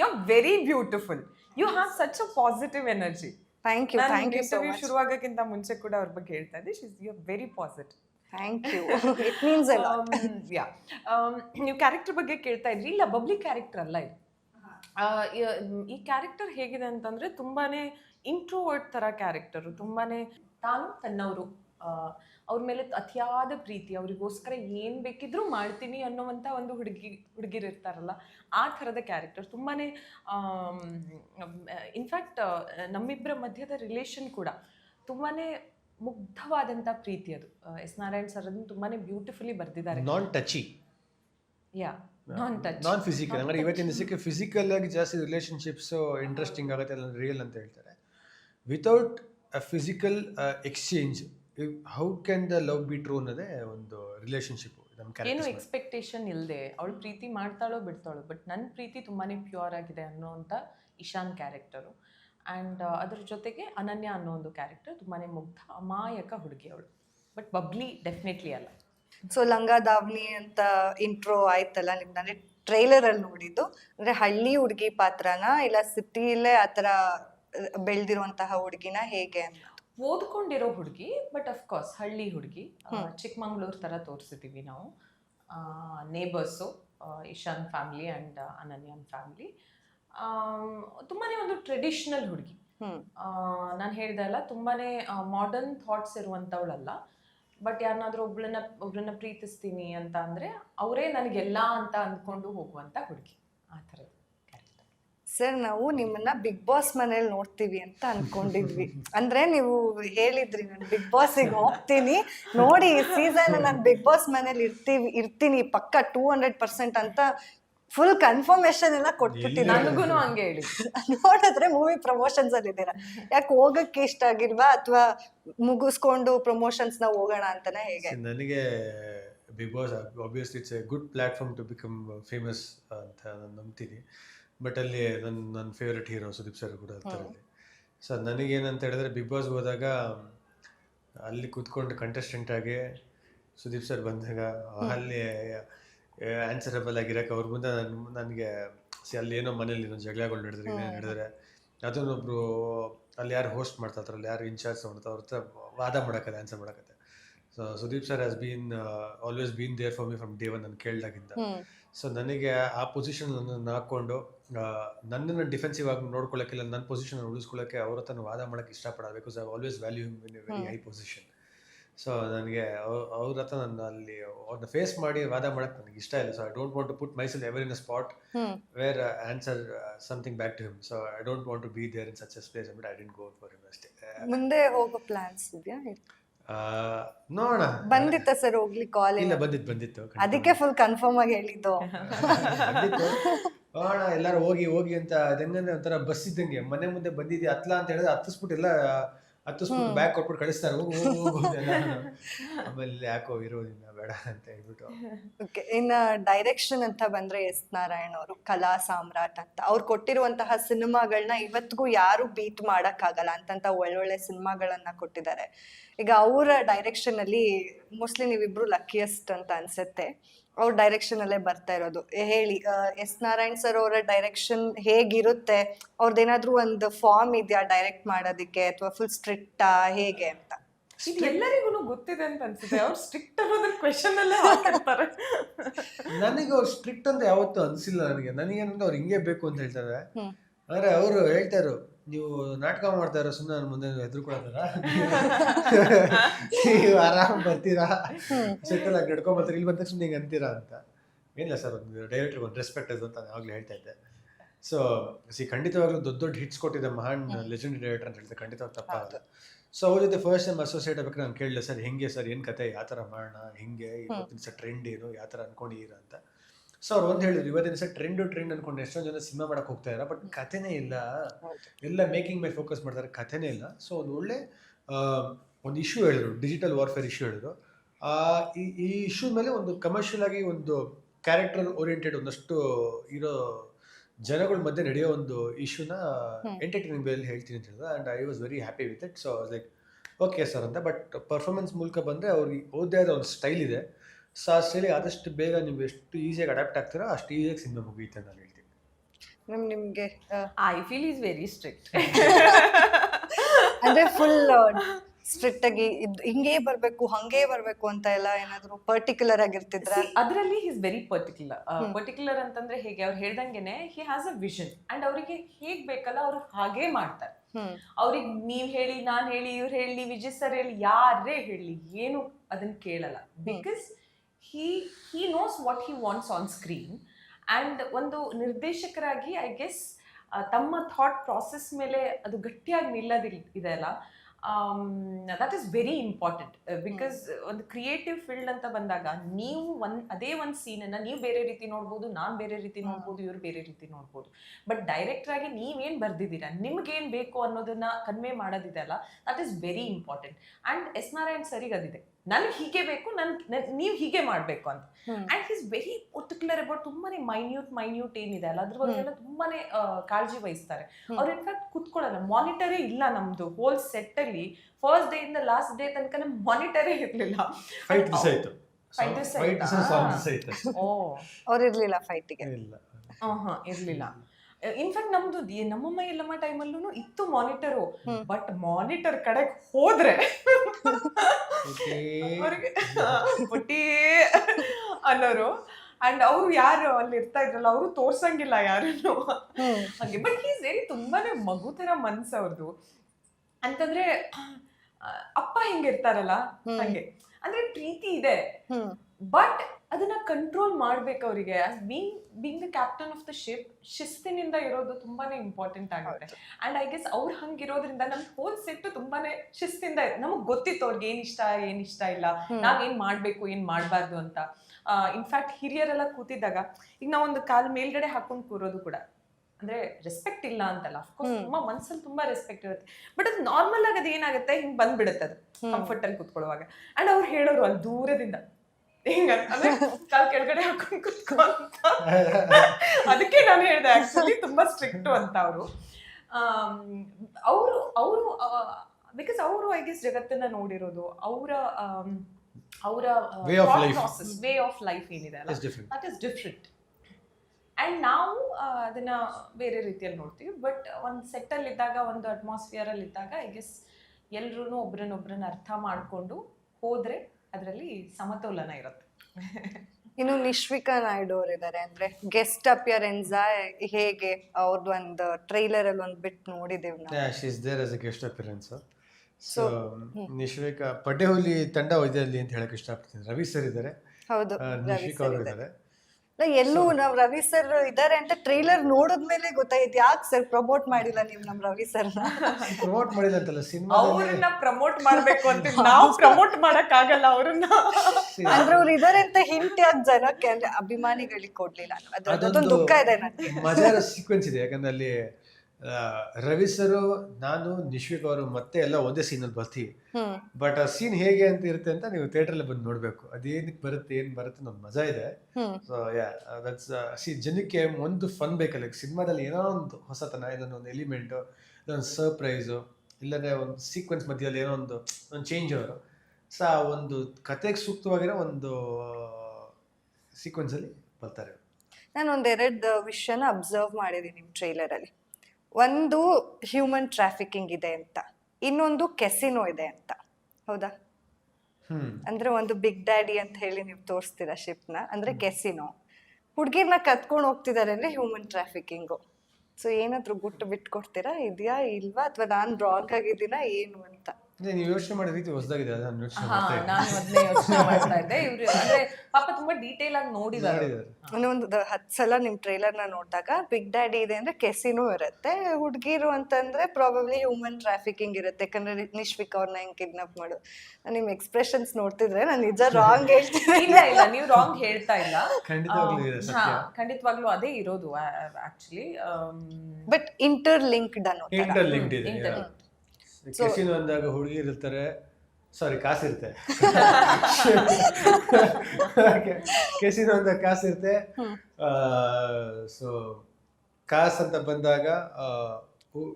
you are very beautiful you have such a positive energy thank you thank you so much ಶುರುವಾಗಕ್ಕಿಂತ ಮುಂಚೆ ಕೂಡ ಅವ್ರ ಬಗ್ಗೆ ಹೇಳ್ತಾ ಇದ್ದೆ. She's you very positive thank you it means yeah ನೀವು ಕ್ಯಾರೆಕ್ಟರ್ ಬಗ್ಗೆ ಕೇಳ್ತಾ ಇದ್ರಿ? ಇಲ್ಲ ಬಬ್ಲಿ ಕ್ಯಾರೆಕ್ಟರ್ ಅಲ್ಲ ಇದು? ಈ- ಕ್ಯಾರೆಕ್ಟರ್ ಹೇಗಿದೆ ಅಂತಂದ್ರೆ ತುಂಬಾನೇ ಇಂಟ್ರೋವರ್ಟ್ ತರ ಕ್ಯಾರೆಕ್ಟರು ತುಂಬಾನೇ ತಾನು ತನ್ನವರು. ಅವ್ರ ಮೇಲೆ ಅತಿಯಾದ ಪ್ರೀತಿ ಅವರಿಗೋಸ್ಕರ ಏನ್ ಬೇಕಿದ್ರೂ ಮಾಡ್ತೀನಿ ಅನ್ನೋವಂಥ ಒಂದು ಹುಡುಗಿ ಹುಡುಗಿರಿರ್ತಾರಲ್ಲ ಆ ಥರದ ಕ್ಯಾರೆಕ್ಟರ್ ತುಂಬಾನೇ ಇನ್ಫ್ಯಾಕ್ಟ್ ನಮ್ಮಿಬ್ಬರ ಮಧ್ಯದ ರಿಲೇಷನ್ ಕೂಡ ತುಂಬಾನೇ ಮುಗ್ಧವಾದಂಥ ಪ್ರೀತಿ ಅದು. ಎಸ್ ನಾರಾಯಣ್ ಸರ್ ಅದನ್ನು ತುಂಬಾನೇ ಬ್ಯೂಟಿಫುಲಿ ಬರೆದಿದ್ದಾರೆ. ನಾನ್ ಟಚಿ ಯಾ ನಾನ್ ಟಚ್ ನಾನ್ ಫಿಸಿಕಲ್ ಅಂದ್ರೆ ಇವತ್ತಿನ ದಿವಸಕ್ಕೆ ಫಿಸಿಕಲ್ ಆಗಿ ಜಾಸ್ತಿ ರಿಲೇಶನ್ಶಿಪ್ಸ್ ಇಂಟ್ರೆಸ್ಟಿಂಗ್ ಆಗುತ್ತೆ ಅಲ್ಲ ರಿಯಲ್ ಅಂತ ಹೇಳ್ತಾರೆ. Without a physical exchange how can the love be true ಅನ್ನೋದೇ ಒಂದು ರಿಲೇಶನ್ಶಿಪ್ ಏನು ಎಕ್ಸ್ಪೆಕ್ಟೇಷನ್ ಇಲ್ಲದೆ ಅವಳು ಪ್ರೀತಿ ಮಾಡ್ತಾಳೋ ಬಿಡ್ತಾಳೋ ಬಟ್ ನನ್ನ ಪ್ರೀತಿ ತುಂಬಾನೇ ಪ್ಯೂರ್ ಆಗಿದೆ ಅನ್ನೋವಂಥ ಇಶಾನ್ ಕ್ಯಾರೆಕ್ಟರು ಆ್ಯಂಡ್ ಅದ್ರ ಜೊತೆಗೆ ಅನನ್ಯ ಅನ್ನೋ ಒಂದು ಕ್ಯಾರೆಕ್ಟರ್ ತುಂಬಾ ಮುಗ್ಧ ಅಮಾಯಕ ಹುಡುಗಿ ಅವಳು. ಬಟ್ ಬಬ್ಲಿ ಡೆಫಿನೆಟ್ಲಿ ಅಲ್ಲ. ಸೊ ಲಂಗ ದಾವ್ಲಿ ಅಂತ ಇಂಟ್ರೋ ಆಯ್ತಲ್ಲ ನಿಮ್ದು ಅಂದ್ರೆ ಟ್ರೈಲರ್ ಅಲ್ಲಿ ನೋಡಿದ್ದು. ಅಂದ್ರೆ ಹಳ್ಳಿ ಹುಡುಗಿ ಪಾತ್ರನ ಇಲ್ಲ ಸಿಟಿಯಲ್ಲೇ ಆ ಥರ ಬೆಳೆದಿರುವಂತಹ ಹುಡುಗಿನ ಹೇಗೆ ಅಂತ? ಓದ್ಕೊಂಡಿರೋ ಹುಡುಗಿ ಬಟ್ ಅಫ್ಕೋರ್ಸ್ ಹಳ್ಳಿ ಹುಡುಗಿ. ಚಿಕ್ಕಮಂಗ್ಳೂರು ಥರ ತೋರಿಸಿದೀವಿ ನಾವು. ನೇಬರ್ಸು ಇಶಾನ್ ಫ್ಯಾಮಿಲಿ ಆ್ಯಂಡ್ ಅನನ್ಯನ್ ಫ್ಯಾಮ್ಲಿ ತುಂಬಾ ಒಂದು ಟ್ರೆಡಿಷನಲ್ ಹುಡುಗಿ. ನಾನು ಹೇಳ್ದೆ ಅಲ್ಲ ತುಂಬಾ ಮಾಡರ್ನ್ ಥಾಟ್ಸ್ ಇರುವಂಥವಳಲ್ಲ ಬಟ್ ಯಾರನ್ನಾದ್ರೂ ಒಬ್ಳನ್ನ ಒಬ್ಳನ್ನ ಪ್ರೀತಿಸ್ತೀನಿ ಅಂತ ಅಂದರೆ ಅವರೇ ನನಗೆಲ್ಲ ಅಂತ ಅಂದ್ಕೊಂಡು ಹೋಗುವಂಥ ಹುಡುಗಿ. ಆ ಥರದ್ದು ಸರ್ ನಾವು ನಿಮ್ಮನ್ನ ಬಿಗ್ ಬಾಸ್ ಮನೇಲಿ ನೋಡ್ತೀವಿ ಅಂತ ಅನ್ಕೊಂಡಿದ್ವಿ. ಅಂದ್ರೆ ನೀವು ಹೇಳಿದ್ರಿ ನಾನು ಬಿಗ್ ಬಾಸಿಗೆ ಹೋಗ್ತೀನಿ. ನೋಡಿ ಸೀಸನ್ ನಾನು ಬಿಗ್ ಬಾಸ್ ಮನೇಲಿ ಇರ್ತೀವಿ ಇರ್ತೀನಿ ಪಕ್ಕ ಟೂ ಹಂಡ್ರೆಡ್ ಪರ್ಸೆಂಟ್ ಅಂತ ಫುಲ್ ಕನ್ಫರ್ಮೇಶನ್ ಎಲ್ಲ ಕೊಟ್ಬಿಟ್ಟಿದ್ದೀನಿ. ನನಗೂ ಹಂಗೆ ಹೇಳಿ. ನೋಡಿದ್ರೆ ಮೂವಿ ಪ್ರಮೋಷನ್ಸ್ ಅಲ್ಲಿ ಇದ್ದೀರಾ? ಯಾಕೆ ಹೋಗಕ್ಕೆ ಇಷ್ಟ ಆಗಿಲ್ವಾ? ಅಥವಾ ಮುಗಿಸ್ಕೊಂಡು ಪ್ರಮೋಷನ್ಸ್ನ ಹೋಗೋಣ ಅಂತಾನೆ ಹೇಗೆ? ನನಗೆ Bigg Boss obviously it's a good platform to become famous ಅಂತ ನಾನು ನಂಬ್ತೀನಿ. ಬಟ್ ಅಲ್ಲಿ ನನ್ನ ನನ್ನ ಫೇವ್ರೆಟ್ ಹೀರೋ ಸುದೀಪ್ ಸರ್ ಕೂಡ ಇರ್ತಾರೆ ಸೊ ನನಗೇನಂತ ಹೇಳಿದ್ರೆ ಬಿಗ್ ಬಾಸ್ ಹೋದಾಗ ಅಲ್ಲಿ ಕೂತ್ಕೊಂಡು ಕಂಟೆಸ್ಟೆಂಟ್ ಆಗಿ ಸುದೀಪ್ ಸರ್ ಬಂದಾಗ ಅಲ್ಲಿ ಆನ್ಸರಬಲ್ ಆಗಿರಕ್ಕೆ ಅವ್ರ ಮುಂದೆ ನನ್ನ ನನಗೆ ಸಿ ಅಲ್ಲಿ ಏನೋ ಮನೇಲಿ ಏನೋ ಜಗಳಗಳು ನಡೆದ್ರೆ ಏನೇನು ನಡೆದ್ರೆ ಅದನ್ನೊಬ್ರು ಅಲ್ಲಿ ಯಾರು ಹೋಸ್ಟ್ ಮಾಡ್ತಾ ಅಲ್ಲಿ ಯಾರು ಇನ್ಚಾರ್ಜ್ ಮಾಡ್ತಾ ಅವ್ರ ಹತ್ರ ವಾದ ಮಾಡಕತ್ತೆ answer ಮಾಡಕತ್ತೆ so Sudeep sir has been always been there for me from day one ನಾನು ಕೇಳ್ದಾಗಿಂದ. ಸೊ ನನಗೆ ಆ ಪೊಸಿಷನ್ ನನ್ನ ಹಾಕ್ಕೊಂಡು ನನ್ನನ್ನು ಡಿಫೆನ್ಸಿವ್ ಆಗಿ ನೋಡ್ಕೊಳ್ಳೋಕ್ಕಿಲ್ಲ ನನ್ನ ಪೊಸಿಷನ್ ಉಳಿಸ್ಕೊಳ್ಳೋಕ್ಕೆ ಅವ್ರ ಹತ್ರ ವಾದ ಮಾಡೋಕ್ಕೆ because I always value in a very high position so ನನಗೆ ಅವ್ರ ಹತ್ರ ನನ್ನ ಅಲ್ಲಿ ಅವ್ರನ್ನ ಫೇಸ್ ಮಾಡಿ ವಾದ ಮಾಡಕ್ಕೆ ನನಗೆ ಇಷ್ಟ ಇಲ್ಲ. So I don't want to put myself ever in a spot where answer something back to him so I don't want to be there in such as place but I didn't go for him ಅಷ್ಟೇ ಮುಂದೆ ಹೋಗೋ plants ಇದೆಯಾ? ನೋಡೋಣ. ಬಂದಿತ್ತ sir ಹೋಗ್ಲಿ ಕಾಲ್ ಇಲ್ಲ ಬಂದಿತ್ತು ಬಂದಿತ್ತು. ಅದಕ್ಕೆ ಫುಲ್ ಕನ್ಫರ್ಮ್ ಆಗಿ ಹೇಳಿದ್ದು. ನೋಡೋಣ ಎಲ್ಲರೂ ಹೋಗಿ ಹೋಗಿ ಅಂತ ಅದಂಗಂದ್ರೆ ಒಂಥರ ಬಸ್ ಇದ್ದಂಗೆ. ಮನೆ ಮುಂದೆ ಬಂದಿದ್ಯಾ ಹತ್ಲ ಅಂತ ಹೇಳಿದ್ರೆ ಹತ್ತಿಸ್ಬಿಟ್ಟು ಎಲ್ಲ ಹತ್ತಿಸ್ಬಿಟ್ಟು ಬ್ಯಾಗ್ ಕೊಟ್ಬಿಟ್ಟು ಕಳಿಸ್ತಾರೆ. ಆಮೇಲೆ ಯಾಕೋ ಇರೋದಿಲ್ಲ ಬೇಡ ಅಂತ ಹೇಳ್ಬಿಟ್ಟು. ಓಕೆ ಇನ್ನ ಡೈರೆಕ್ಷನ್ ಅಂತ ಬಂದ್ರೆ ಎಸ್ ನಾರಾಯಣ್ ಅವರು ಕಲಾ ಸಾಮ್ರಾಟ್ ಅಂತ. ಅವ್ರು ಕೊಟ್ಟಿರುವಂತಹ ಸಿನಿಮಾಗಳನ್ನ ಇವತ್ತಿಗೂ ಯಾರು ಬೀಟ್ ಮಾಡಕ್ಕಾಗಲ್ಲ. ಅಂತಂತ ಒಳ್ಳೊಳ್ಳೆ ಸಿನಿಮಾಗಳನ್ನ ಕೊಟ್ಟಿದ್ದಾರೆ. ಈಗ ಅವರ ಡೈರೆಕ್ಷನ್ ಅಲ್ಲಿ ಮೋಸ್ಟ್ಲಿ ನೀವಿಬ್ರು ಲಕ್ಕಿಯಸ್ಟ್ ಅಂತ ಅನ್ಸುತ್ತೆ. ಅವ್ರ ಡೈರೆಕ್ಷನ್ ಅಲ್ಲೇ ಬರ್ತಾ ಇರೋದು. ಏ, ಹೇಳಿ ಎಸ್ ನಾರಾಯಣ್ ಸರ್ ಅವರ ಡೈರೆಕ್ಷನ್ ಹೇಗಿರುತ್ತೆ? ಅವ್ರದ್ದೇನಾದ್ರೂ ಒಂದು ಫಾರ್ಮ್ ಇದೆಯಾ ಡೈರೆಕ್ಟ್ ಮಾಡೋದಕ್ಕೆ? ಅಥವಾ ಫುಲ್ ಸ್ಟ್ರಿಕ್ಟಾ ಹೇಗೆ ಅಂತ? ಇದು ಎಲ್ಲರಿಗೂ ಗೊತ್ತಿದೆ ಅಂತ ಅನ್ಸುತ್ತೆ. ಅವ್ರು ಸ್ಟ್ರಿಕ್ಟ್ ಅನ್ನೋದನ್ನ ಕ್ವೆಶನ್ ಅಲ್ಲೇ ಹಾಕಿರ್ತಾರೆ. ನನಗೆ ಅವ್ರು ಸ್ಟ್ರಿಕ್ಟ್ ಅಂತ ಯಾವತ್ತೂ ಅನ್ಸಿಲ್ಲ ನನಗೆ. ನನಗೇನಂದ್ರೆ ಅವ್ರು ಹಿಂಗೆ ಬೇಕು ಅಂತ ಹೇಳ್ತಾರೆ. ಅಂದ್ರೆ ಅವರು ಹೇಳ್ತಾರು ನೀವು ನಾಟಕ ಮಾಡ್ತಾ ಇರೋ ಸುಮ್ಮನೆ ನನ್ನ ಮುಂದೆ ಹೆದರ್ಕೊಳ್ತಾರ ನೀವು ಆರಾಮ್ ಬರ್ತೀರಾ? ಸೆಟಲ್ ಆಗಿ ನಡ್ಕೊಂಡ್ ಬರ್ತೀರಾ? ಇಲ್ಲಿ ಬಂದ ತಕ್ಷಣ ಹಿಂಗೆ ಅಂತೀರಾ ಅಂತ. ಏನಿಲ್ಲ ಸರ್ ಒಂದು ಡೈರೆಕ್ಟ್ರಿಗೆ ಒಂದು ರೆಸ್ಪೆಕ್ಟ್ ಅದು ಅಂತ ನಾನು ಆಗ್ಲೇ ಹೇಳ್ತಾ ಇದ್ದೆ. ಸೊ ಸಿ ಖಂಡಿತವಾಗ್ಲೂ ದೊಡ್ಡ ದೊಡ್ಡ ಹಿಟ್ಸ್ ಕೊಟ್ಟಿದ್ದ ಮಹಾನ್ ಲೆಜೆಂಡ್ ಡೈರೆಕ್ಟರ್ ಅಂತ ಹೇಳ್ತಾರೆ. ಖಂಡಿತವಾಗಿ ತಪ್ಪಾಗಲ್ಲ. ಸೊ ಅವ್ರ ಜೊತೆ ಫಸ್ಟ್ ಟೈಮ್ ಅಸೋಸಿಯೇಟ್ ಆಗ್ಬೇಕು ನಾನು ಕೇಳಿದೆ ಸರ್ ಹೆಂಗೆ ಸರ್? ಏನು ಕತೆ? ಯಾವ ಥರ ಮಾಡೋಣ? ಹೆಂಗೆ? ಇವತ್ತಿನ ಸರ್ ಟ್ರೆಂಡ್ ಏನು? ಯಾವ ಥರ ಅನ್ಕೊಂಡಿದ್ದೀರಾ? ಅಂತ. ಸೊ ಅವ್ರು ಒಂದು ಹೇಳಿದ್ರು ಇವತ್ತಿನ ಸರ್ ಟ್ರೆಂಡ್ ಟ್ರೆಂಡ್ ಅನ್ಕೊಂಡು. ಎಷ್ಟೊಂದು ಜನ ಸಿನಿಮಾ ಮಾಡಕ್ಕೆ ಹೋಗ್ತಾ ಇದ್ದಾರೆ ಬಟ್ ಕಥೆನೇ ಇಲ್ಲ. ಎಲ್ಲ ಮೇಕಿಂಗ್ ಮೇಲೆ ಫೋಕಸ್ ಮಾಡ್ತಾರೆ ಕಥೆನೇ ಇಲ್ಲ. ಸೊ ಒಂದು ಒಳ್ಳೆ ಒಂದು ಇಶ್ಯೂ ಹೇಳಿದ್ರು ಡಿಜಿಟಲ್ ವಾರ್ಫೇರ್ ಇಶ್ಯೂ ಹೇಳಿದ್ರು. ಆ, ಈ ಈ ಇಶ್ಯೂ ಮೇಲೆ ಒಂದು ಕಮರ್ಷಿಯಲ್ ಆಗಿ ಒಂದು ಕ್ಯಾರೆಕ್ಟರ್ ಓರಿಯೆಂಟೆಡ್ ಒಂದಷ್ಟು ಇರೋ ಜನಗಳ ಮಧ್ಯೆ ನಡೆಯೋ ಒಂದು ಇಶ್ಯೂನ ಎಂಟರ್ಟೈನಿಂಗ್ ಬೇಲಿ ಹೇಳ್ತೀನಿ ಅಂತ ಹೇಳಿದ್ರು. And I was very happy with it so like okay sir ಅಂತ. ಬಟ್ ಪರ್ಫಾರ್ಮೆನ್ಸ್ ಮೂಲಕ ಬಂದರೆ ಅವ್ರಿಗೆ ಓದೇ ಆದ ಒಂದು ಸ್ಟೈಲ್ ಇದೆ. ಸೊ ಹೇಳಿ ಆದಷ್ಟು ಬೇಗ ನೀವು ಎಷ್ಟು ಈಸಿಯಾಗಿ ಅಡಾಪ್ಟ್ ಆಗ್ತೀರೋ ಅಷ್ಟು ಈಸಿಯಾಗಿ ಸಿನಿಮಾ ಮುಗಿಯುತ್ತೆ ಅಂತ ನಾನು ಹೇಳ್ತೀನಿ. ನಮ್ ನಿಮಗೆ I feel is very strict ಅಂದ್ರೆ ಫುಲ್ ಸ್ಟ್ರಿಕ್ಟ್ ಆಗಿ ಇದ್- ಹಿಂಗೇ ಬರ್ಬೇಕು ಹಂಗೇ ಬರ್ಬೇಕು ಅಂತ ಎಲ್ಲ ಏನಾದರೂ ಪರ್ಟಿಕ್ಯುಲರ್ ಆಗಿರ್ತಿದ್ರ? ಅದರಲ್ಲಿ ಈಸ್ ವೆರಿ ಪರ್ಟಿಕ್ಯುಲರ್ ಪರ್ಟಿಕ್ಯುಲರ್ ಅಂತಂದ್ರೆ ಹೇಗೆ ಅವ್ರು ಹೇಳ್ದಂಗೆನೆ he has a vision and ಅವರಿಗೆ ಹೇಗ್ ಬೇಕಲ್ಲ ಅವ್ರು ಹಾಗೇ ಮಾಡ್ತಾರೆ. ಹ್ಮ್. ಅವ್ರಿಗೆ ನೀವ್ ಹೇಳಿ ನಾನ್ ಹೇಳಿ ಇವ್ರು ಹೇಳಿ ವಿಜಯ್ ಸರ್ ಹೇಳಿ ಯಾರೇ ಹೇಳಿ ಏನು ಅದನ್ನ ಕೇಳಲ್ಲ. Because he he knows what he wants on screen and ಒಂದು ನಿರ್ದೇಶಕರಾಗಿ ಐ ಗೆಸ್ ತಮ್ಮ ಥಾಟ್ ಪ್ರಾಸೆಸ್ ಮೇಲೆ ಅದು ಗಟ್ಟಿಯಾಗಿ ನಿಲ್ಲದಿಲ್ ಇದೆ ಅಲ್ಲ? That is very important because ಒಂದು ಕ್ರಿಯೇಟಿವ್ ಫೀಲ್ಡ್ ಅಂತ ಬಂದಾಗ ನೀವು ಒಂದು ಅದೇ ಒಂದು ಸೀನನ್ನು ನೀವು ಬೇರೆ ರೀತಿ ನೋಡ್ಬೋದು ನಾನು ಬೇರೆ ರೀತಿ ನೋಡ್ಬೋದು ಇವರು ಬೇರೆ ರೀತಿ ನೋಡ್ಬೋದು. ಬಟ್ ಡೈರೆಕ್ಟ್ರಾಗಿ ನೀವೇನು ಬರ್ದಿದ್ದೀರಾ? ನಿಮ್ಗೇನು ಬೇಕು ಅನ್ನೋದನ್ನು ಕನ್ವೆ ಮಾಡೋದಿದೆ ಅಲ್ಲ? That is very important and S Narayan ಸರಿಗೆ ಅದಿದೆ. ನನಗೆ ಹೀಗೆ ಬೇಕು ನನ್ ನೀವು ಹೀಗೆ ಮಾಡಬೇಕು ಅಂತ. And and is very particular about ತುಂಬಾನೇ ಮೈನ್ಯೂಟ್ ಮೈನ್ಯೂಟ್ ಏನಿದೆ ಅಲ್ಲ? ಅದ್ರ ಬಗ್ಗೆ ಎಲ್ಲ ತುಂಬಾನೇ ಕಾಳಜಿ ವಹಿಸ್ತಾರೆ. ಅವ್ರು ಇನ್ಫ್ಯಾಕ್ಟ್ ಕುತ್ಕೊಳ್ಳಲ್ಲ. ಮಾನಿಟರೇ ಇಲ್ಲ ನಮ್ದು. ಹೋಲ್ ಸೆಟ್ ಅಲ್ಲಿ ಫಸ್ಟ್ ಡೇ ಇಂದ ಲಾಸ್ಟ್ ಡೇ ತನಕ ನಮ್ ಮಾನಿಟರೇ ಇರ್ಲಿಲ್ಲ. ಫೈಟ್ ಸಹಿತ ಓ. ಅವ್ರು ಇರ್ಲಿಲ್ಲ ಫೈಟಿಗೆ ಹಾ ಇರ್ಲಿಲ್ಲ. ಇನ್ಫ್ಯಾಕ್ಟ್ ನಮ್ದು ನಮ್ಮಮ್ಮ ಎಲ್ಲಮ್ಮ ಟೈಮಲ್ಲೂ ಇತ್ತು ಮಾನಿಟರು ಬಟ್ ಮಾನಿಟರ್ ಕಡೆ ಹೋದ್ರೆ ಅವ್ರಿಗೆ ಪುಟ್ಟಿ ಅನ್ನೋರು. ಅಂಡ್ ಅವ್ರು ಯಾರು ಅಲ್ಲಿ ಇರ್ತಾ ಇದ್ರಲ್ಲ ಅವರು ತೋರ್ಸಂಗಿಲ್ಲ ಯಾರನ್ನು. ಹಂಗೆ ಬಟ್ ಈಸ್ ವೆರಿ ತುಂಬಾನೇ ಮಗು ತರ ಮನ್ಸು ಅವ್ರದ್ದು ಅಂತಂದ್ರೆ ಅಪ್ಪ ಹಿಂಗಿರ್ತಾರಲ್ಲ ಹಂಗೆ. ಅಂದ್ರೆ ಪ್ರೀತಿ ಇದೆ. ಬಟ್ ಅದನ್ನ ಕಂಟ್ರೋಲ್ ಮಾಡ್ಬೇಕು ಅವರಿಗೆ. Being being the captain of the ship ಶಿಸ್ತಿನಿಂದ ಇರೋದು ತುಂಬಾನೇ ಇಂಪಾರ್ಟೆಂಟ್ ಆಗುತ್ತೆ. ಅಂಡ್ ಐ ಗೆಸ್ ಅವ್ರು ಹಂಗಿರೋದ್ರಿಂದ ನಮ್ ಹೋಲ್ ಸೆಟ್ ತುಂಬಾನೇ ಶಿಸ್ತಿಂದ ನಮಗ್ ಗೊತ್ತಿತ್ತು ಅವ್ರಿಗೆ ಏನ್ ಇಷ್ಟ ಏನ್ ಇಷ್ಟ ಇಲ್ಲ. ನಾವ್ ಏನ್ ಮಾಡ್ಬೇಕು ಏನ್ ಮಾಡ್ಬಾರ್ದು ಅಂತ. ಇನ್ಫ್ಯಾಕ್ಟ್ ಹಿರಿಯರೆಲ್ಲ ಕೂತಿದ್ದಾಗ ಈಗ ನಾವೊಂದು ಕಾಲ್ ಮೇಲ್ಗಡೆ ಹಾಕೊಂಡ್ ಕೂರೋದು ಕೂಡ. ಅಂದ್ರೆ ರೆಸ್ಪೆಕ್ಟ್ ಇಲ್ಲ ಅಂತಲ್ಲ. ಅಫ್ಕೋರ್ಸ್ ತುಂಬಾ ಮನ್ಸಲ್ಲಿ ತುಂಬಾ ರೆಸ್ಪೆಕ್ಟ್ ಇರುತ್ತೆ. ಬಟ್ ಅದು ನಾರ್ಮಲ್ ಆಗಿ ಅದು ಏನಾಗುತ್ತೆ ಹಿಂಗ್ ಬಂದ್ಬಿಡುತ್ತೆ ಅದು. ಕಂಫರ್ಟ್ ಅಲ್ಲಿ ಕುತ್ಕೊಳ್ಳುವಾಗ. ಅಂಡ್ ಅವ್ರು ಹೇಳೋರು ಅಲ್ಲಿ ದೂರದಿಂದ. ಹಿಂಗ ಅಂದ್ರೆ ಕಾಲ್ ಕೆಳಗಡೆ ಹಾಕೊಂಡ್ ಕುತ್ಕೊಂತ ಅದಕ್ಕೆ ನಾನು ಹೇಳಿದೆ ಆಕ್ಚುಲಿ ತುಂಬಾ ಸ್ಟ್ರಿಕ್ಟ್ ಅಂತ ಅವರು ಅವರು ಅವರು ಬಿಕಾಸ್ ಅವರು ಐ ಗೆಸ್ ಜಗತ್ತನ್ನ ನೋಡಿರೋದು ಅವರ ಅವರ. ಪ್ರಾಸೆಸ್ ವೇ ಆಫ್ ಲೈಫ್ ಏನಿದೆ ಅಲ್ಲ. ದಟ್ ಇಸ್ ಡಿಫ್ರೆಂಟ್ ಆ್ಯಂಡ್ ನಾವು ಅದನ್ನ ಬೇರೆ ರೀತಿಯಲ್ಲಿ ನೋಡ್ತೀವಿ ಬಟ್ ಒಂದು ಸೆಟ್ಟಲ್ಲಿ ಇದ್ದಾಗ ಒಂದು ಅಟ್ಮಾಸ್ಫಿಯರಲ್ಲಿ ಇದ್ದಾಗ ಐ ಗೆಸ್ ಎಲ್ರೂ ಒಬ್ರನ್ನೊಬ್ರನ್ನ ಅರ್ಥ ಮಾಡ್ಕೊಂಡು ಹೋದ್ರೆ ಅದರಲ್ಲಿ ಸಮತೋಲನ ಇರುತ್ತೆ. ಇನ್ನು ನಿಶ್ವಿಕಾ ನಾಯ್ಡು ಅವರಿದ್ದಾರೆ ಅಂದ್ರೆ ಗೆಸ್ಟ್ ಅಪಿಯರೆನ್ಸ್ ಹೇಗೆ? ಅವ್ರದ್ದು ಒಂದು ಟ್ರೈಲರ್ ಅಲ್ಲಿ ಒಂದು ಬಿಟ್ ನೋಡಿದೀವಿ ನಾವು. She's there as a guest appearance so Nishvika Paddehuli ತಂಡ ಅಂತ ಹೇಳಕ್ ಇಷ್ಟಪಡ್ತೀನಿ. ರವಿ ಸರ್ ಇದ್ದಾರೆ ಹೌದು ರವಿ ನಿಶ್ವಿಕಾ ಅವರು ಇದ್ದಾರೆ ಎಲ್ಲೂ ನಾವ್ ರವಿ ಸರ್ ಇದಾರೆ ಅಂತ ಟ್ರೈಲರ್ ನೋಡಿದ್ಮೇಲೆ ಗೊತ್ತಾಯ್ತು. ಯಾಕೆ ಸರ್ ಪ್ರಮೋಟ್ ಮಾಡಿಲ್ಲ ನೀವು ನಮ್ ರವಿ ಸರ್ನ ಪ್ರಮೋಟ್ ಮಾಡಿಲ್ಲ ಅಂತಲ್ಲ ಸಿನಿಮಾ ಅವ್ರನ್ನ ಪ್ರಮೋಟ್ ಮಾಡ್ಬೇಕು ಅಂತ ನಾವು ಪ್ರಮೋಟ್ ಮಾಡಕ್ ಆಗಲ್ಲ ಅವ್ರನ್ನ ಅಂದ್ರೆ ಅವ್ರು ಇದಾರೆ ಅಂತ ಹಿಂಟ್ ಯಾಕೆ ಜನಕ್ಕೆ ಅಂದ್ರೆ ಅಭಿಮಾನಿಗಳಿಗೆ ಕೊಡ್ಲಿಲ್ಲ? ಅದ್ರ ಅದೊಂದು ದುಃಖ ಇದೆ ನನ್ಗೆ. ಮಜಾ ಸೀಕ್ವೆನ್ಸ್ ಇದೆ. ಯಾಕಂದ್ರೆ ಅಲ್ಲಿ ರವಿ ಸರ್ ನಾನು ನಿಶ್ವಿಕ್ ಅವರು ಮತ್ತೆ ಎಲ್ಲ ಒಂದೇ ಅಲ್ಲಿ ಬರ್ತೀವಿ. ಬಟ್ ಆ ಸೀನ್ ಹೇಗೆ ಅಂತ ಇರುತ್ತೆ ಅಂತ ನೀವು ಥಿಯೇಟರ್ ಅಲ್ಲಿ ಬಂದು ನೋಡ್ಬೇಕು. ಅದೇನಕ್ಕೆ ಬರುತ್ತೆ ಏನ್ ಬರುತ್ತೆ ನಮ್ಗೆ ಮಜಾ ಇದೆ. ಸೊ ಯಾ ದಟ್ಸ್ ಸಿ ಜನಕ್ಕೆ ಒಂದು ಫನ್ ಬೇಕಲ್ಲ. ಸಿನಿಮಾದಲ್ಲಿ ಏನೋ ಒಂದು ಹೊಸತನ ಇದೊಂದು ಒಂದು ಎಲಿಮೆಂಟ್ ಇದೊಂದು ಸರ್ಪ್ರೈಸು ಇಲ್ಲಂದ್ರೆ ಒಂದು ಸೀಕ್ವೆನ್ಸ್ ಮಧ್ಯದಲ್ಲಿ ಏನೋ ಒಂದು ಒಂದು ಚೇಂಜ್ ಅವರು. ಸೊ ಆ ಒಂದು ಕತೆಗೆ ಸೂಕ್ತವಾಗಿರೋ ಒಂದು ಸೀಕ್ವೆನ್ಸಲ್ಲಿ ಬರ್ತಾರೆ. ನಾನು ಒಂದೆರಡು ವಿಷಯನ ಅಬ್ಸರ್ವ್ ಮಾಡಿದೀನಿ ನಿಮ್ಮ ಟ್ರೈಲರ್ ಅಲ್ಲಿ. ಒಂದು ಹ್ಯೂಮನ್ ಟ್ರಾಫಿಕಿಂಗ್ ಇದೆ ಅಂತ. ಇನ್ನೊಂದು ಕೆಸಿನೋ ಇದೆ ಅಂತ. ಹೌದಾ? ಅಂದ್ರೆ ಒಂದು ಬಿಗ್ ಡ್ಯಾಡಿ ಅಂತ ಹೇಳಿ ನೀವು ತೋರಿಸ್ತೀರಾ ಶಿಪ್ನ ಅಂದ್ರೆ ಕೆಸಿನೋ ಹುಡ್ಗಿರ್ನ ಕತ್ಕೊಂಡು ಹೋಗ್ತಿದ್ದಾರೆ ಅಂದ್ರೆ ಹ್ಯೂಮನ್ ಟ್ರಾಫಿಕಿಂಗು ಸೊ ಏನಾದ್ರು ಗುಟ್ಟು ಬಿಟ್ಕೊಡ್ತೀರಾ? ಇದೆಯಾ ಇಲ್ವಾ? ಅಥವಾ ನಾನು ರಾಂಗ್ ಆಗಿದ್ದೀನಾ ಏನು ಅಂತ? ಅಂದ್ರೆ ನೀವು ಯೋಚನೆ ಮಾಡೋ ರೀತಿ ಹೊಸದಾಗಿದೆ ನಾನು ಯೋಚನೆ ಹಾ ಮಾಡ್ತಾ ಇದ್ದೆ. ನಾನು ಅದನ್ನೇ ಯೋಚನೆ ಮಾಡ್ತಾ ಇದ್ದೆ. ಇವ್ರು ಅಂದ್ರೆ ಪಾಪ ತುಂಬಾ ಡೀಟೇಲ್ ಆಗಿ ನೋಡಿದಾರೆ ನೋಡಿದ್ದಾರೆ. ಇನ್ನೊಂದು ದ- ಹತ್ತು ಸಲ ನಿಮ್ಮ ಟ್ರೈಲರ್ನ ನೋಡಿದಾಗ ಬಿಗ್ ಡ್ಯಾಡಿ ಇದೆ ಅಂದ್ರೆ ಕೆಸಿನೂ ಇರುತ್ತೆ. ಹುಡುಗಿರು ಅಂತಂದ್ರೆ ಪ್ರಾಬಬ್ಲಿ ಹ್ಯೂಮನ್ ಟ್ರಾಫಿಕಿಂಗ್ ಇರುತ್ತೆ. ಯಾಕಂದ್ರೆ ನಿಶ್ವಿಕ್ ಅವ್ರನ್ನ ಹೆಂಗ್ ಕಿಡ್ನಾಪ್ ಮಾಡು. ನಿಮ್ಮ ಎಕ್ಸ್ಪ್ರೆಷನ್ಸ್ ನೋಡ್ತಿದ್ರೆ ನಾನು ನಿಜ ರಾಂಗ್ ಹೇಳ್ತೀನಿ. ಇಲ್ಲ ಇಲ್ಲ ನೀವು ರಾಂಗ್ ಹೇಳ್ತಾ ಇಲ್ಲ. ಖಂಡಿತವಾಗ್ಲೂ ಇದೆ ಹಾ ಖಂಡಿತವಾಗ್ಲೂ ಅದೇ ಇರೋದು ಆಕ್ಚುಲಿ ಬಟ್ ಇಂಟರ್ ಲಿಂಕ್ಡ್ ಅನ್ನೋ ಥರ. Interlinked inter Interlinked. ಕೆಸಿನೋ ಅಂದಾಗ ಹುಡುಗಿರ್ತಾರೆ ಸಾರಿ ಕಾಸಿರುತ್ತೆ ಕೆಸಿನೋ ಅಂದಾಗ ಕಾಸಿರುತ್ತೆ ಸೊ ಕಾಸ್ ಅಂತ ಬಂದಾಗ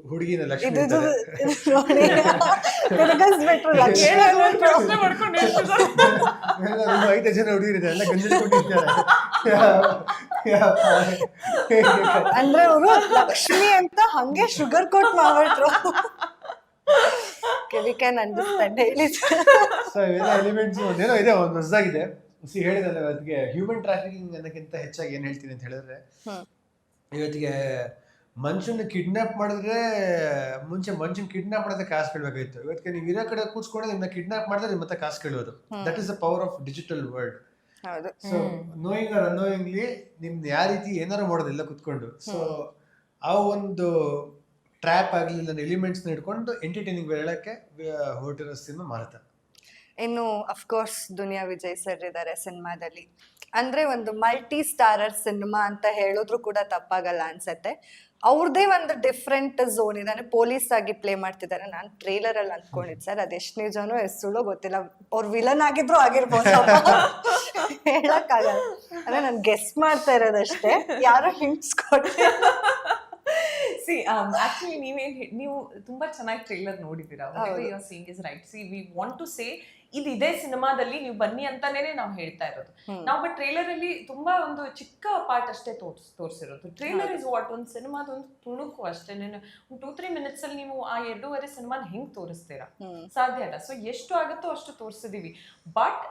ಹುಡುಗಿನ ಲಕ್ಷ್ಮಿ ಇರ್ತಾರೆ. ಐದು ಜನ ಹುಡುಗಿರಿದೆ ಎಲ್ಲ ಕೊಟ್ಟಿರ್ತಾರೆ ಅಂದ್ರೆ ಅವರು ಲಕ್ಷ್ಮಿ ಅಂತ ಹಂಗೆ ಶುಗರ್ ಕೋಟ್ ಮಾಡ್ಬಿಟ್ರು. ವಿ ಕ್ಯಾನ್ ಅಂಡರ್ಸ್ಟ್ಯಾಂಡ್ ಹೇಳಿ ಸೊ ಇವೆಲ್ಲ ಎಲಿಮೆಂಟ್ಸ್ ಒಂದೇನೋ ಇದೆ ಒಂದು ಹೊಸದಾಗಿದೆ. ಸಿ ಹೇಳಿದಲ್ಲ ಇವತ್ತಿಗೆ ಹ್ಯೂಮನ್ ಟ್ರಾಫಿಕಿಂಗ್ ಅನ್ನಕ್ಕಿಂತ ಹೆಚ್ಚಾಗಿ ಏನು ಹೇಳ್ತೀನಿ ಅಂತ ಹೇಳಿದ್ರೆ ಇವತ್ತಿಗೆ ಮನುಷ್ಯನ ಕಿಡ್ನಾಪ್ ಮಾಡಿದ್ರೆ ಮುಂಚೆ ಮನುಷ್ಯನ ಕಿಡ್ನಾಪ್ ಮಾಡೋದಕ್ಕೆ ಕಾಸು ಕೇಳಬೇಕಾಗಿತ್ತು. ಇವತ್ತಿಗೆ ನೀವು ಇರೋ ಕಡೆ ಕೂತ್ಕೊಂಡು ನಿಮ್ಮನ್ನ ಕಿಡ್ನಾಪ್ ಮಾಡಿದ್ರೆ ನಿಮ್ಮ ಮತ್ತೆ ಕಾಸು ಕೇಳೋದು. That is the power of digital world ಹೌದು. ಸೊ ನೋಯಿಂಗ್ ಆರ್ ಅನ್ನೋಯಿಂಗ್ಲಿ ನಿಮ್ದು ಯಾವ ರೀತಿ ಏನಾರು ಮಾಡೋದಿಲ್ಲ ಕುತ್ಕೊಂಡು. ಸೊ ಆ ಒಂದು ಟ್ರ್ಯಾಪ್ ಆಗಲಿ ಇಲ್ಲ ಎಲಿಮೆಂಟ್ಸ್ನ ಇಟ್ಕೊಂಡು ಎಂಟರ್ಟೈನಿಂಗ್ ಹೇಳಕ್ಕೆ ಹೊರಟಿರೋ ಸಿನಿಮಾ ಮಾಡ್ತಾರೆ ಇನ್ನು ಅಫ್ಕೋರ್ಸ್ ದುನಿಯಾ ವಿಜಯ್ ಸರ್ ಇದ್ದಾರೆ ಸಿನಿಮಾದಲ್ಲಿ ಅಂದ್ರೆ ಒಂದು ಮಲ್ಟಿ ಸ್ಟಾರರ್ ಸಿನಿಮಾ ಅಂತ ಹೇಳಿದ್ರು ಕೂಡ ತಪ್ಪಾಗಲ್ಲ ಅನ್ಸತ್ತೆ. ಅವ್ರದೇ ಒಂದು ಡಿಫ್ರೆಂಟ್ ಝೋನ್ ಇದೆ ಪೊಲೀಸ್ ಆಗಿ ಪ್ಲೇ ಮಾಡ್ತಿದ್ದಾರೆ ನಾನು ಟ್ರೇಲರ್ ಅಲ್ಲಿ ಅನ್ಕೊಂಡಿದ್ದು ಸರ್ ಅದೆಷ್ಟು ನಿಜನೋ, ಎಷ್ಟು ಸುಳ್ಳೋ ಗೊತ್ತಿಲ್ಲ. ಅವ್ರು ವಿಲನ್ ಆಗಿದ್ರು ಆಗಿರ್ಬೋದು. ಹೇಳಕ್ಕಾಗಲ್ಲ. ಅಂದ್ರೆ ನಾನು ಗೆಸ್ಟ್ ಮಾಡ್ತಾ ಇರೋದಷ್ಟೇ. ಯಾರೋ ಹಿಂಟ್ಸ್ ಕೊಟ್ಟೆ ಸಿ ಆಕ್ಚುಲಿ ನೀವೇನ್ ನೀವು ತುಂಬಾ ಚೆನ್ನಾಗಿ ಟ್ರೈಲರ್ ನೋಡಿದ್ದೀರಾ. Seeing is right see we want to say ಇದು ಇದೇ ಸಿನಿಮಾದಲ್ಲಿ ನೀವು ಬನ್ನಿ ಅಂತಾನೆ ನಾವು ಹೇಳ್ತಾ ಇರೋದು. ನಾವು ಬಟ್ ಟ್ರೇಲರ್ ಅಲ್ಲಿ ತುಂಬಾ ಒಂದು ಚಿಕ್ಕ ಪಾರ್ಟ್ ಅಷ್ಟೇ ತೋರ್ಸ್ ತೋರಿಸಿರೋದು. ಟ್ರೇಲರ್ ಇಸ್ ವಾಟ್ ಒಂದು ಸಿನಿಮಾದ ಒಂದು ತುಣುಕು ಅಷ್ಟೇ. ಒಂದು ಟೂ ತ್ರೀ ಮಿನಿಟ್ಸ್ ಅಲ್ಲಿ ನೀವು ಆ ಎರಡೂವರೆ ಸಿನಿಮಾನ ಹೆಂಗ್ ತೋರಿಸ್ತೀರಾ? ಸಾಧ್ಯ ಅಲ್ಲ. ಸೊ ಎಷ್ಟು ಆಗುತ್ತೋ ಅಷ್ಟು ತೋರಿಸಿದೀವಿ. But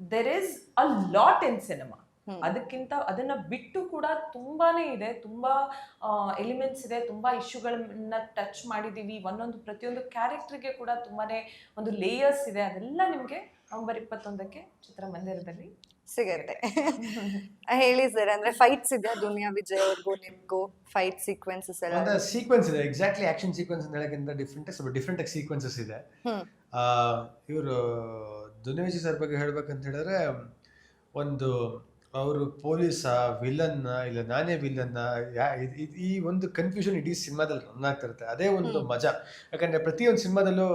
there is a lot in cinema ಅದಕ್ಕಿಂತ ಅದನ್ನ ಬಿಟ್ಟು ಕೂಡ ತುಂಬಾನೇ ಇದೆ. ತುಂಬಾ ಎಲಿಮೆಂಟ್ಸ್ ಇದೆ. ತುಂಬಾ ಇಶ್ಯೂಗಳನ್ನ ಟಚ್ ಮಾಡಿದೀವಿ. ಒಂದೊಂದು ಪ್ರತಿಯೊಂದು ಕ್ಯಾರೆಕ್ಟರ್ಗೆ ಕೂಡ ತುಂಬಾನೇ ಒಂದು ಲೇಯರ್ಸ್ ಇದೆ. ಅದೆಲ್ಲ ನಿಮ್ಗೆ ನವೆಂಬರ್ ಇಪ್ಪತ್ತೊಂದಕ್ಕೆ ಚಿತ್ರಮಂದಿರದಲ್ಲಿ ಸಿಗತ್ತೆ. ಹೇಳಿ ಸರ್ ಅಂದ್ರೆ ಫೈಟ್ಸ್ ಇದೆ ದುನಿಯಾ ವಿಜಯ್ ಅವ್ರಿಗೂ ನಿಮ್ಗೂ ಫೈಟ್ ಸೀಕ್ವೆನ್ಸಸ್ ಎಲ್ಲ? ಒಂದು ಸೀಕ್ವೆನ್ಸ್ ಇದೆ. ಎಕ್ಸಾಕ್ಟ್ಲಿ ಆಕ್ಷನ್ ಸೀಕ್ವೆನ್ಸ್ ಅಂತ ಹೇಳೋಕ್ಕಿಂತ ಡಿಫ್ರೆಂಟ್ ಸ್ವಲ್ಪ ಡಿಫ್ರೆಂಟ್ ಆಗಿ ಸೀಕ್ವೆನ್ಸಸ್ ಇದೆ. ಇವರು ದುನಿಯಾ ವಿಜಯ್ ಸರ್ ಬಗ್ಗೆ ಹೇಳ್ಬೇಕಂತ ಹೇಳಿದ್ರೆ ಒಂದು ಅವರು ಪೊಲೀಸ ವಿಲನ್ನ ಇಲ್ಲ ನಾನೇ ವಿಲನ್ನ ಈ ಒಂದು ಕನ್ಫ್ಯೂಷನ್ ಇಡೀ ಸಿನಿಮಾದಲ್ಲಿ ರನ್ ಆಗ್ತಿರುತ್ತೆ ಅದೇ ಒಂದು ಮಜಾ. ಯಾಕಂದ್ರೆ ಪ್ರತಿಯೊಂದು ಸಿನಿಮಾದಲ್ಲೂ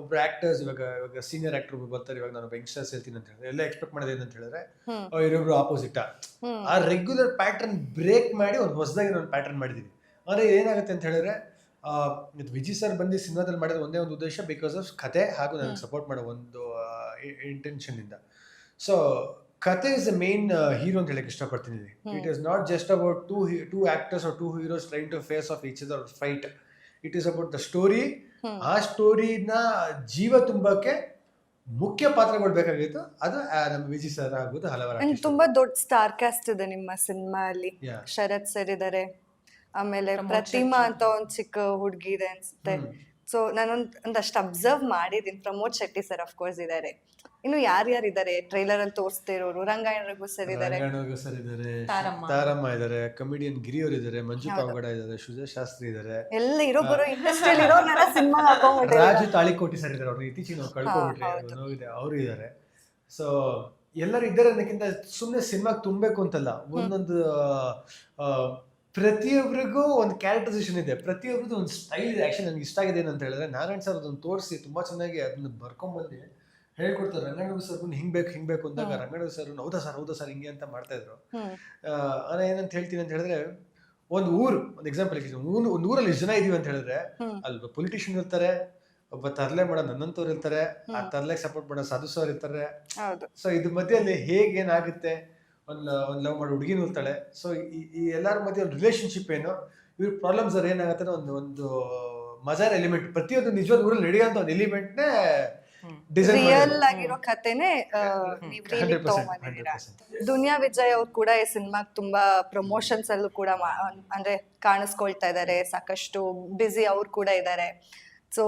ಒಬ್ರು ಆಕ್ಟರ್ಸ್ ಇವಾಗ ಇವಾಗ ಸೀನಿಯರ್ ಆಕ್ಟರ್ ಬರ್ತಾರೆ ಇವಾಗ ನಾನು ಯಂಗ್ಸ್ಟರ್ಸ್ ಹೇಳ್ತೀನಿ ಅಂತ ಹೇಳಿದ್ರೆ ಎಲ್ಲ ಎಕ್ಸ್ಪೆಕ್ಟ್ ಮಾಡೋದು ಏನಂತ ಹೇಳಿದ್ರೆ ಹ್ಮ್. ಆಪೋಸಿಟ್ ಹ್ಮ್. ಆ ರೆಗ್ಯುಲರ್ ಪ್ಯಾಟರ್ನ್ ಬ್ರೇಕ್ ಮಾಡಿ ಒಂದು ಹೊಸದಾಗಿ ನಾನು ಪ್ಯಾಟರ್ನ್ ಮಾಡಿದ್ದೀನಿ ಅಂದ್ರೆ ಏನಾಗುತ್ತೆ ಅಂತ ಹೇಳಿದ್ರೆ ವಿಜಿ ಇದು ವಿಜಯ್ ಸರ್ ಬಂದು ಸಿನಿಮಾದಲ್ಲಿ ಮಾಡಿದ ಒಂದೇ ಒಂದು ಉದ್ದೇಶ ಬಿಕಾಸ್ ಆಫ್ ಕತೆ ಹಾಗೂ ನನಗೆ ಸಪೋರ್ಟ್ ಮಾಡೋ ಒಂದು ಇಂಟೆನ್ಷನ್ ಇಂದ. ಸೊ ಕತೆ ಇಸ್ ದ ಮೇನ್ ಹೀರೋ ಅಂತ ಹೇಳಕ್ ಇಷ್ಟಪಡ್ತೀನಿ it is not just about two two actors or two heroes trying to face off each other fight it is about the story. ಆ ಸ್ಟೋರಿನ ಜೀವ ತುಂಬಕ್ಕೆ ಮುಖ್ಯ ಪಾತ್ರಗಳು ಬೇಕಾಗಿತ್ತು ಅದು ನಮ್ಮ ವಿಜಯ್ ಸರ್ ಆಗುತ್ತೆ ಹಲವಾರು. ತುಂಬಾ ದೊಡ್ಡ ಸ್ಟಾರ್ ಕ್ಯಾಸ್ಟ್ ಇದೆ ನಿಮ್ಮ ಸಿನಿಮಾ ಅಲ್ಲಿ. ಶರತ್ ಸರ್ ಇದ್ದಾರೆ ಆಮೇಲೆ ಪ್ರತಿಮಾ. ಅಂತ ಒಂದ್ ಚಿಕ್ಕ ಹುಡುಗಿ ಇದೆ ಅನ್ಸುತ್ತೆ. ಸೊ ನಾನೊಂದ್ ಒಂದಷ್ಟು ಅಬ್ಸರ್ವ್ ಮಾಡಿದೀನಿ ಪ್ರಮೋದ್ ಶೆಟ್ಟಿ ಸರ್ ಅಫ್ಕೋರ್ಸ್ ಇದಾರೆ ಇನ್ನು ಯಾರ್ಯಾರು ಇದಾರೆ ಟ್ರೈಲರ್ ಅಲ್ಲಿ ತೋರಿಸ್ತಾ ಇರೋರು ರಂಗಾಯಣ ರಘು ಸರ್ ಇದಾರೆ ರಂಗನಾಥ್ ಸರ್ ಇದ್ದಾರೆ. ತಾರಮ್ಮ. ತಾರಮ್ಮ ಇದ್ದಾರೆ ಕಮಿಡಿಯನ್ ಗಿರಿ ಅವರು ಇದ್ದಾರೆ ಮಂಜು ಪಾವಗಡ ಇದ್ದಾರೆ ಸುಜಾ ಶಾಸ್ತ್ರಿ ಇದ್ದಾರೆ. ಎಲ್ಲ ಇರೋ ಬರೋ ಇಂಡಸ್ಟ್ರಿಯಲ್ಲಿ ಇರೋರ್ನೆಲ್ಲ ಸಿನಿಮಾ ಹಾಕೊಂಡ್ಬಿಟ್ಟಿದ್ದಾರೆ ರಾಜು ತಾಳಿಕೋಟಿ ಸರ್ ಇದ್ದಾರೆ ಅವ್ರು. ಇತ್ತೀಚಿನ ನಾವು ಕಳ್ಕೊಂಡ್ಬಿಟ್ರೆ ಹೌದು. ಅದು ನೋವಿದೆ ಅವರು ಇದ್ದಾರೆ. ಸೊ ಎಲ್ಲರೂ ಇದ್ದಾರೆ ಅನ್ನೋಕ್ಕಿಂತ ಸುಮ್ಮನೆ ಸಿನಿಮಾಗೆ ತುಂಬಬೇಕು ಅಂತಲ್ಲ. ಒಂದೊಂದು ಆ, ಪ್ರತಿಯೊಬ್ಬರಿಗೂ ಒಂದು ಕ್ಯಾರೆಕ್ಟರೈಸೇಷನ್ ಇದೆ. ಪ್ರತಿಯೊಬ್ಬರದ್ದು ಒಂದು ಸ್ಟೈಲ್ ಇದೆ ಆ್ಯಕ್ಚುಲಿ ನನಗೆ ಇಷ್ಟ ಆಗಿದೆ ಏನಂತ ಹೇಳಿದ್ರೆ ನಾರಾಯಣ್ ಸರ್ ಅದನ್ನು ತೋರಿಸಿ ತುಂಬಾ ಚೆನ್ನಾಗಿ ಅದನ್ನು ಬರ್ಕೊಂಬಂದು ಹೇಳ್ಕೊಡ್ತಾರೆ ರಂಗಣ್ಣ ಸರ್ ಹಿಂಗ್ ಬೇಕು ಹಿಂಗ್ ಬೇಕು ಅಂದಾಗ ರಂಗಣ್ಣ ಸರ್ ಹೌದಾ ಸರ್ ಹೌದಾ ಸರ್ ಹಿಂಗೆ ಅಂತ ಮಾಡ್ತಾ ಇದ್ರು. ಅಂದ್ರೆ ನಾನು ಏನಂತ ಹೇಳ್ತೀನಿ ಅಂತ ಹೇಳಿದ್ರೆ ಒಂದು ಊರು ಒಂದು ಎಕ್ಸಾಂಪಲ್ ಊರು ಒಂದು ಊರಲ್ಲಿ ಎಷ್ಟು ಜನ ಇದೀವಿ ಅಂತ ಹೇಳಿದ್ರೆ ಅಲ್ ಅಲ್ಲಿ ಪೊಲಿಟಿಷಿಯನ್ ಇರ್ತಾರೆ ಒಬ್ಬ ತರಲೆ ಮಾಡೋ ನನ್ನಂತವ್ರು ಇರ್ತಾರೆ ಆ. ತರ್ಲೆಗೆ ಸಪೋರ್ಟ್ ಮಾಡೋ ಸಾಧು ಸರ್ ಇರ್ತಾರೆ. ಸೊ ಇದ್ರ ಮಧ್ಯದಲ್ಲಿ ಹೇಗೆ ಏನಾಗುತ್ತೆ ಒಂದು ಒಂದು ಲವ್ ಮಾಡೋ ಹುಡುಗಿನೂ ಇರ್ತಾಳೆ. ಸೊ ಈ ಎಲ್ಲರ ಮಧ್ಯೆ ಒಂದು ರಿಲೇಶನ್ಶಿಪ್ ಏನು? ಇವ್ರ ಪ್ರಾಬ್ಲಮ್ಸ್ ಅವ್ರು ಏನಾಗುತ್ತೆ ಒಂದು ಒಂದು ಮಜಾರ್ ಎಲಿಮೆಂಟ್ ಪ್ರತಿಯೊಂದು ನಿಜವಾದ ಊರಲ್ಲಿ ನಡೆಯುವಂತ ಒಂದು ಎಲಿಮೆಂಟ್ನೇ ರಿಯಲ್ ಆಗಿರೋ ಕಥೆನೆ ಆ, ನೀವ್ ರೀಲಿಗೆ ತಗೊಂಬಂದಿದ್ದೀರಾ ದುನಿಯಾ ವಿಜಯ್ ಅವ್ರು ಕೂಡ ಈ ಸಿನಿಮಾಗ್ ತುಂಬಾ ಪ್ರಮೋಷನ್ಸ್ ಅಲ್ಲೂ ಕೂಡ ಅಂದ್ರೆ ಕಾಣಿಸ್ಕೊಳ್ತಾ ಇದ್ದಾರೆ ಸಾಕಷ್ಟು ಬ್ಯುಸಿ ಅವ್ರು ಕೂಡ ಇದಾರೆ. ಸೊ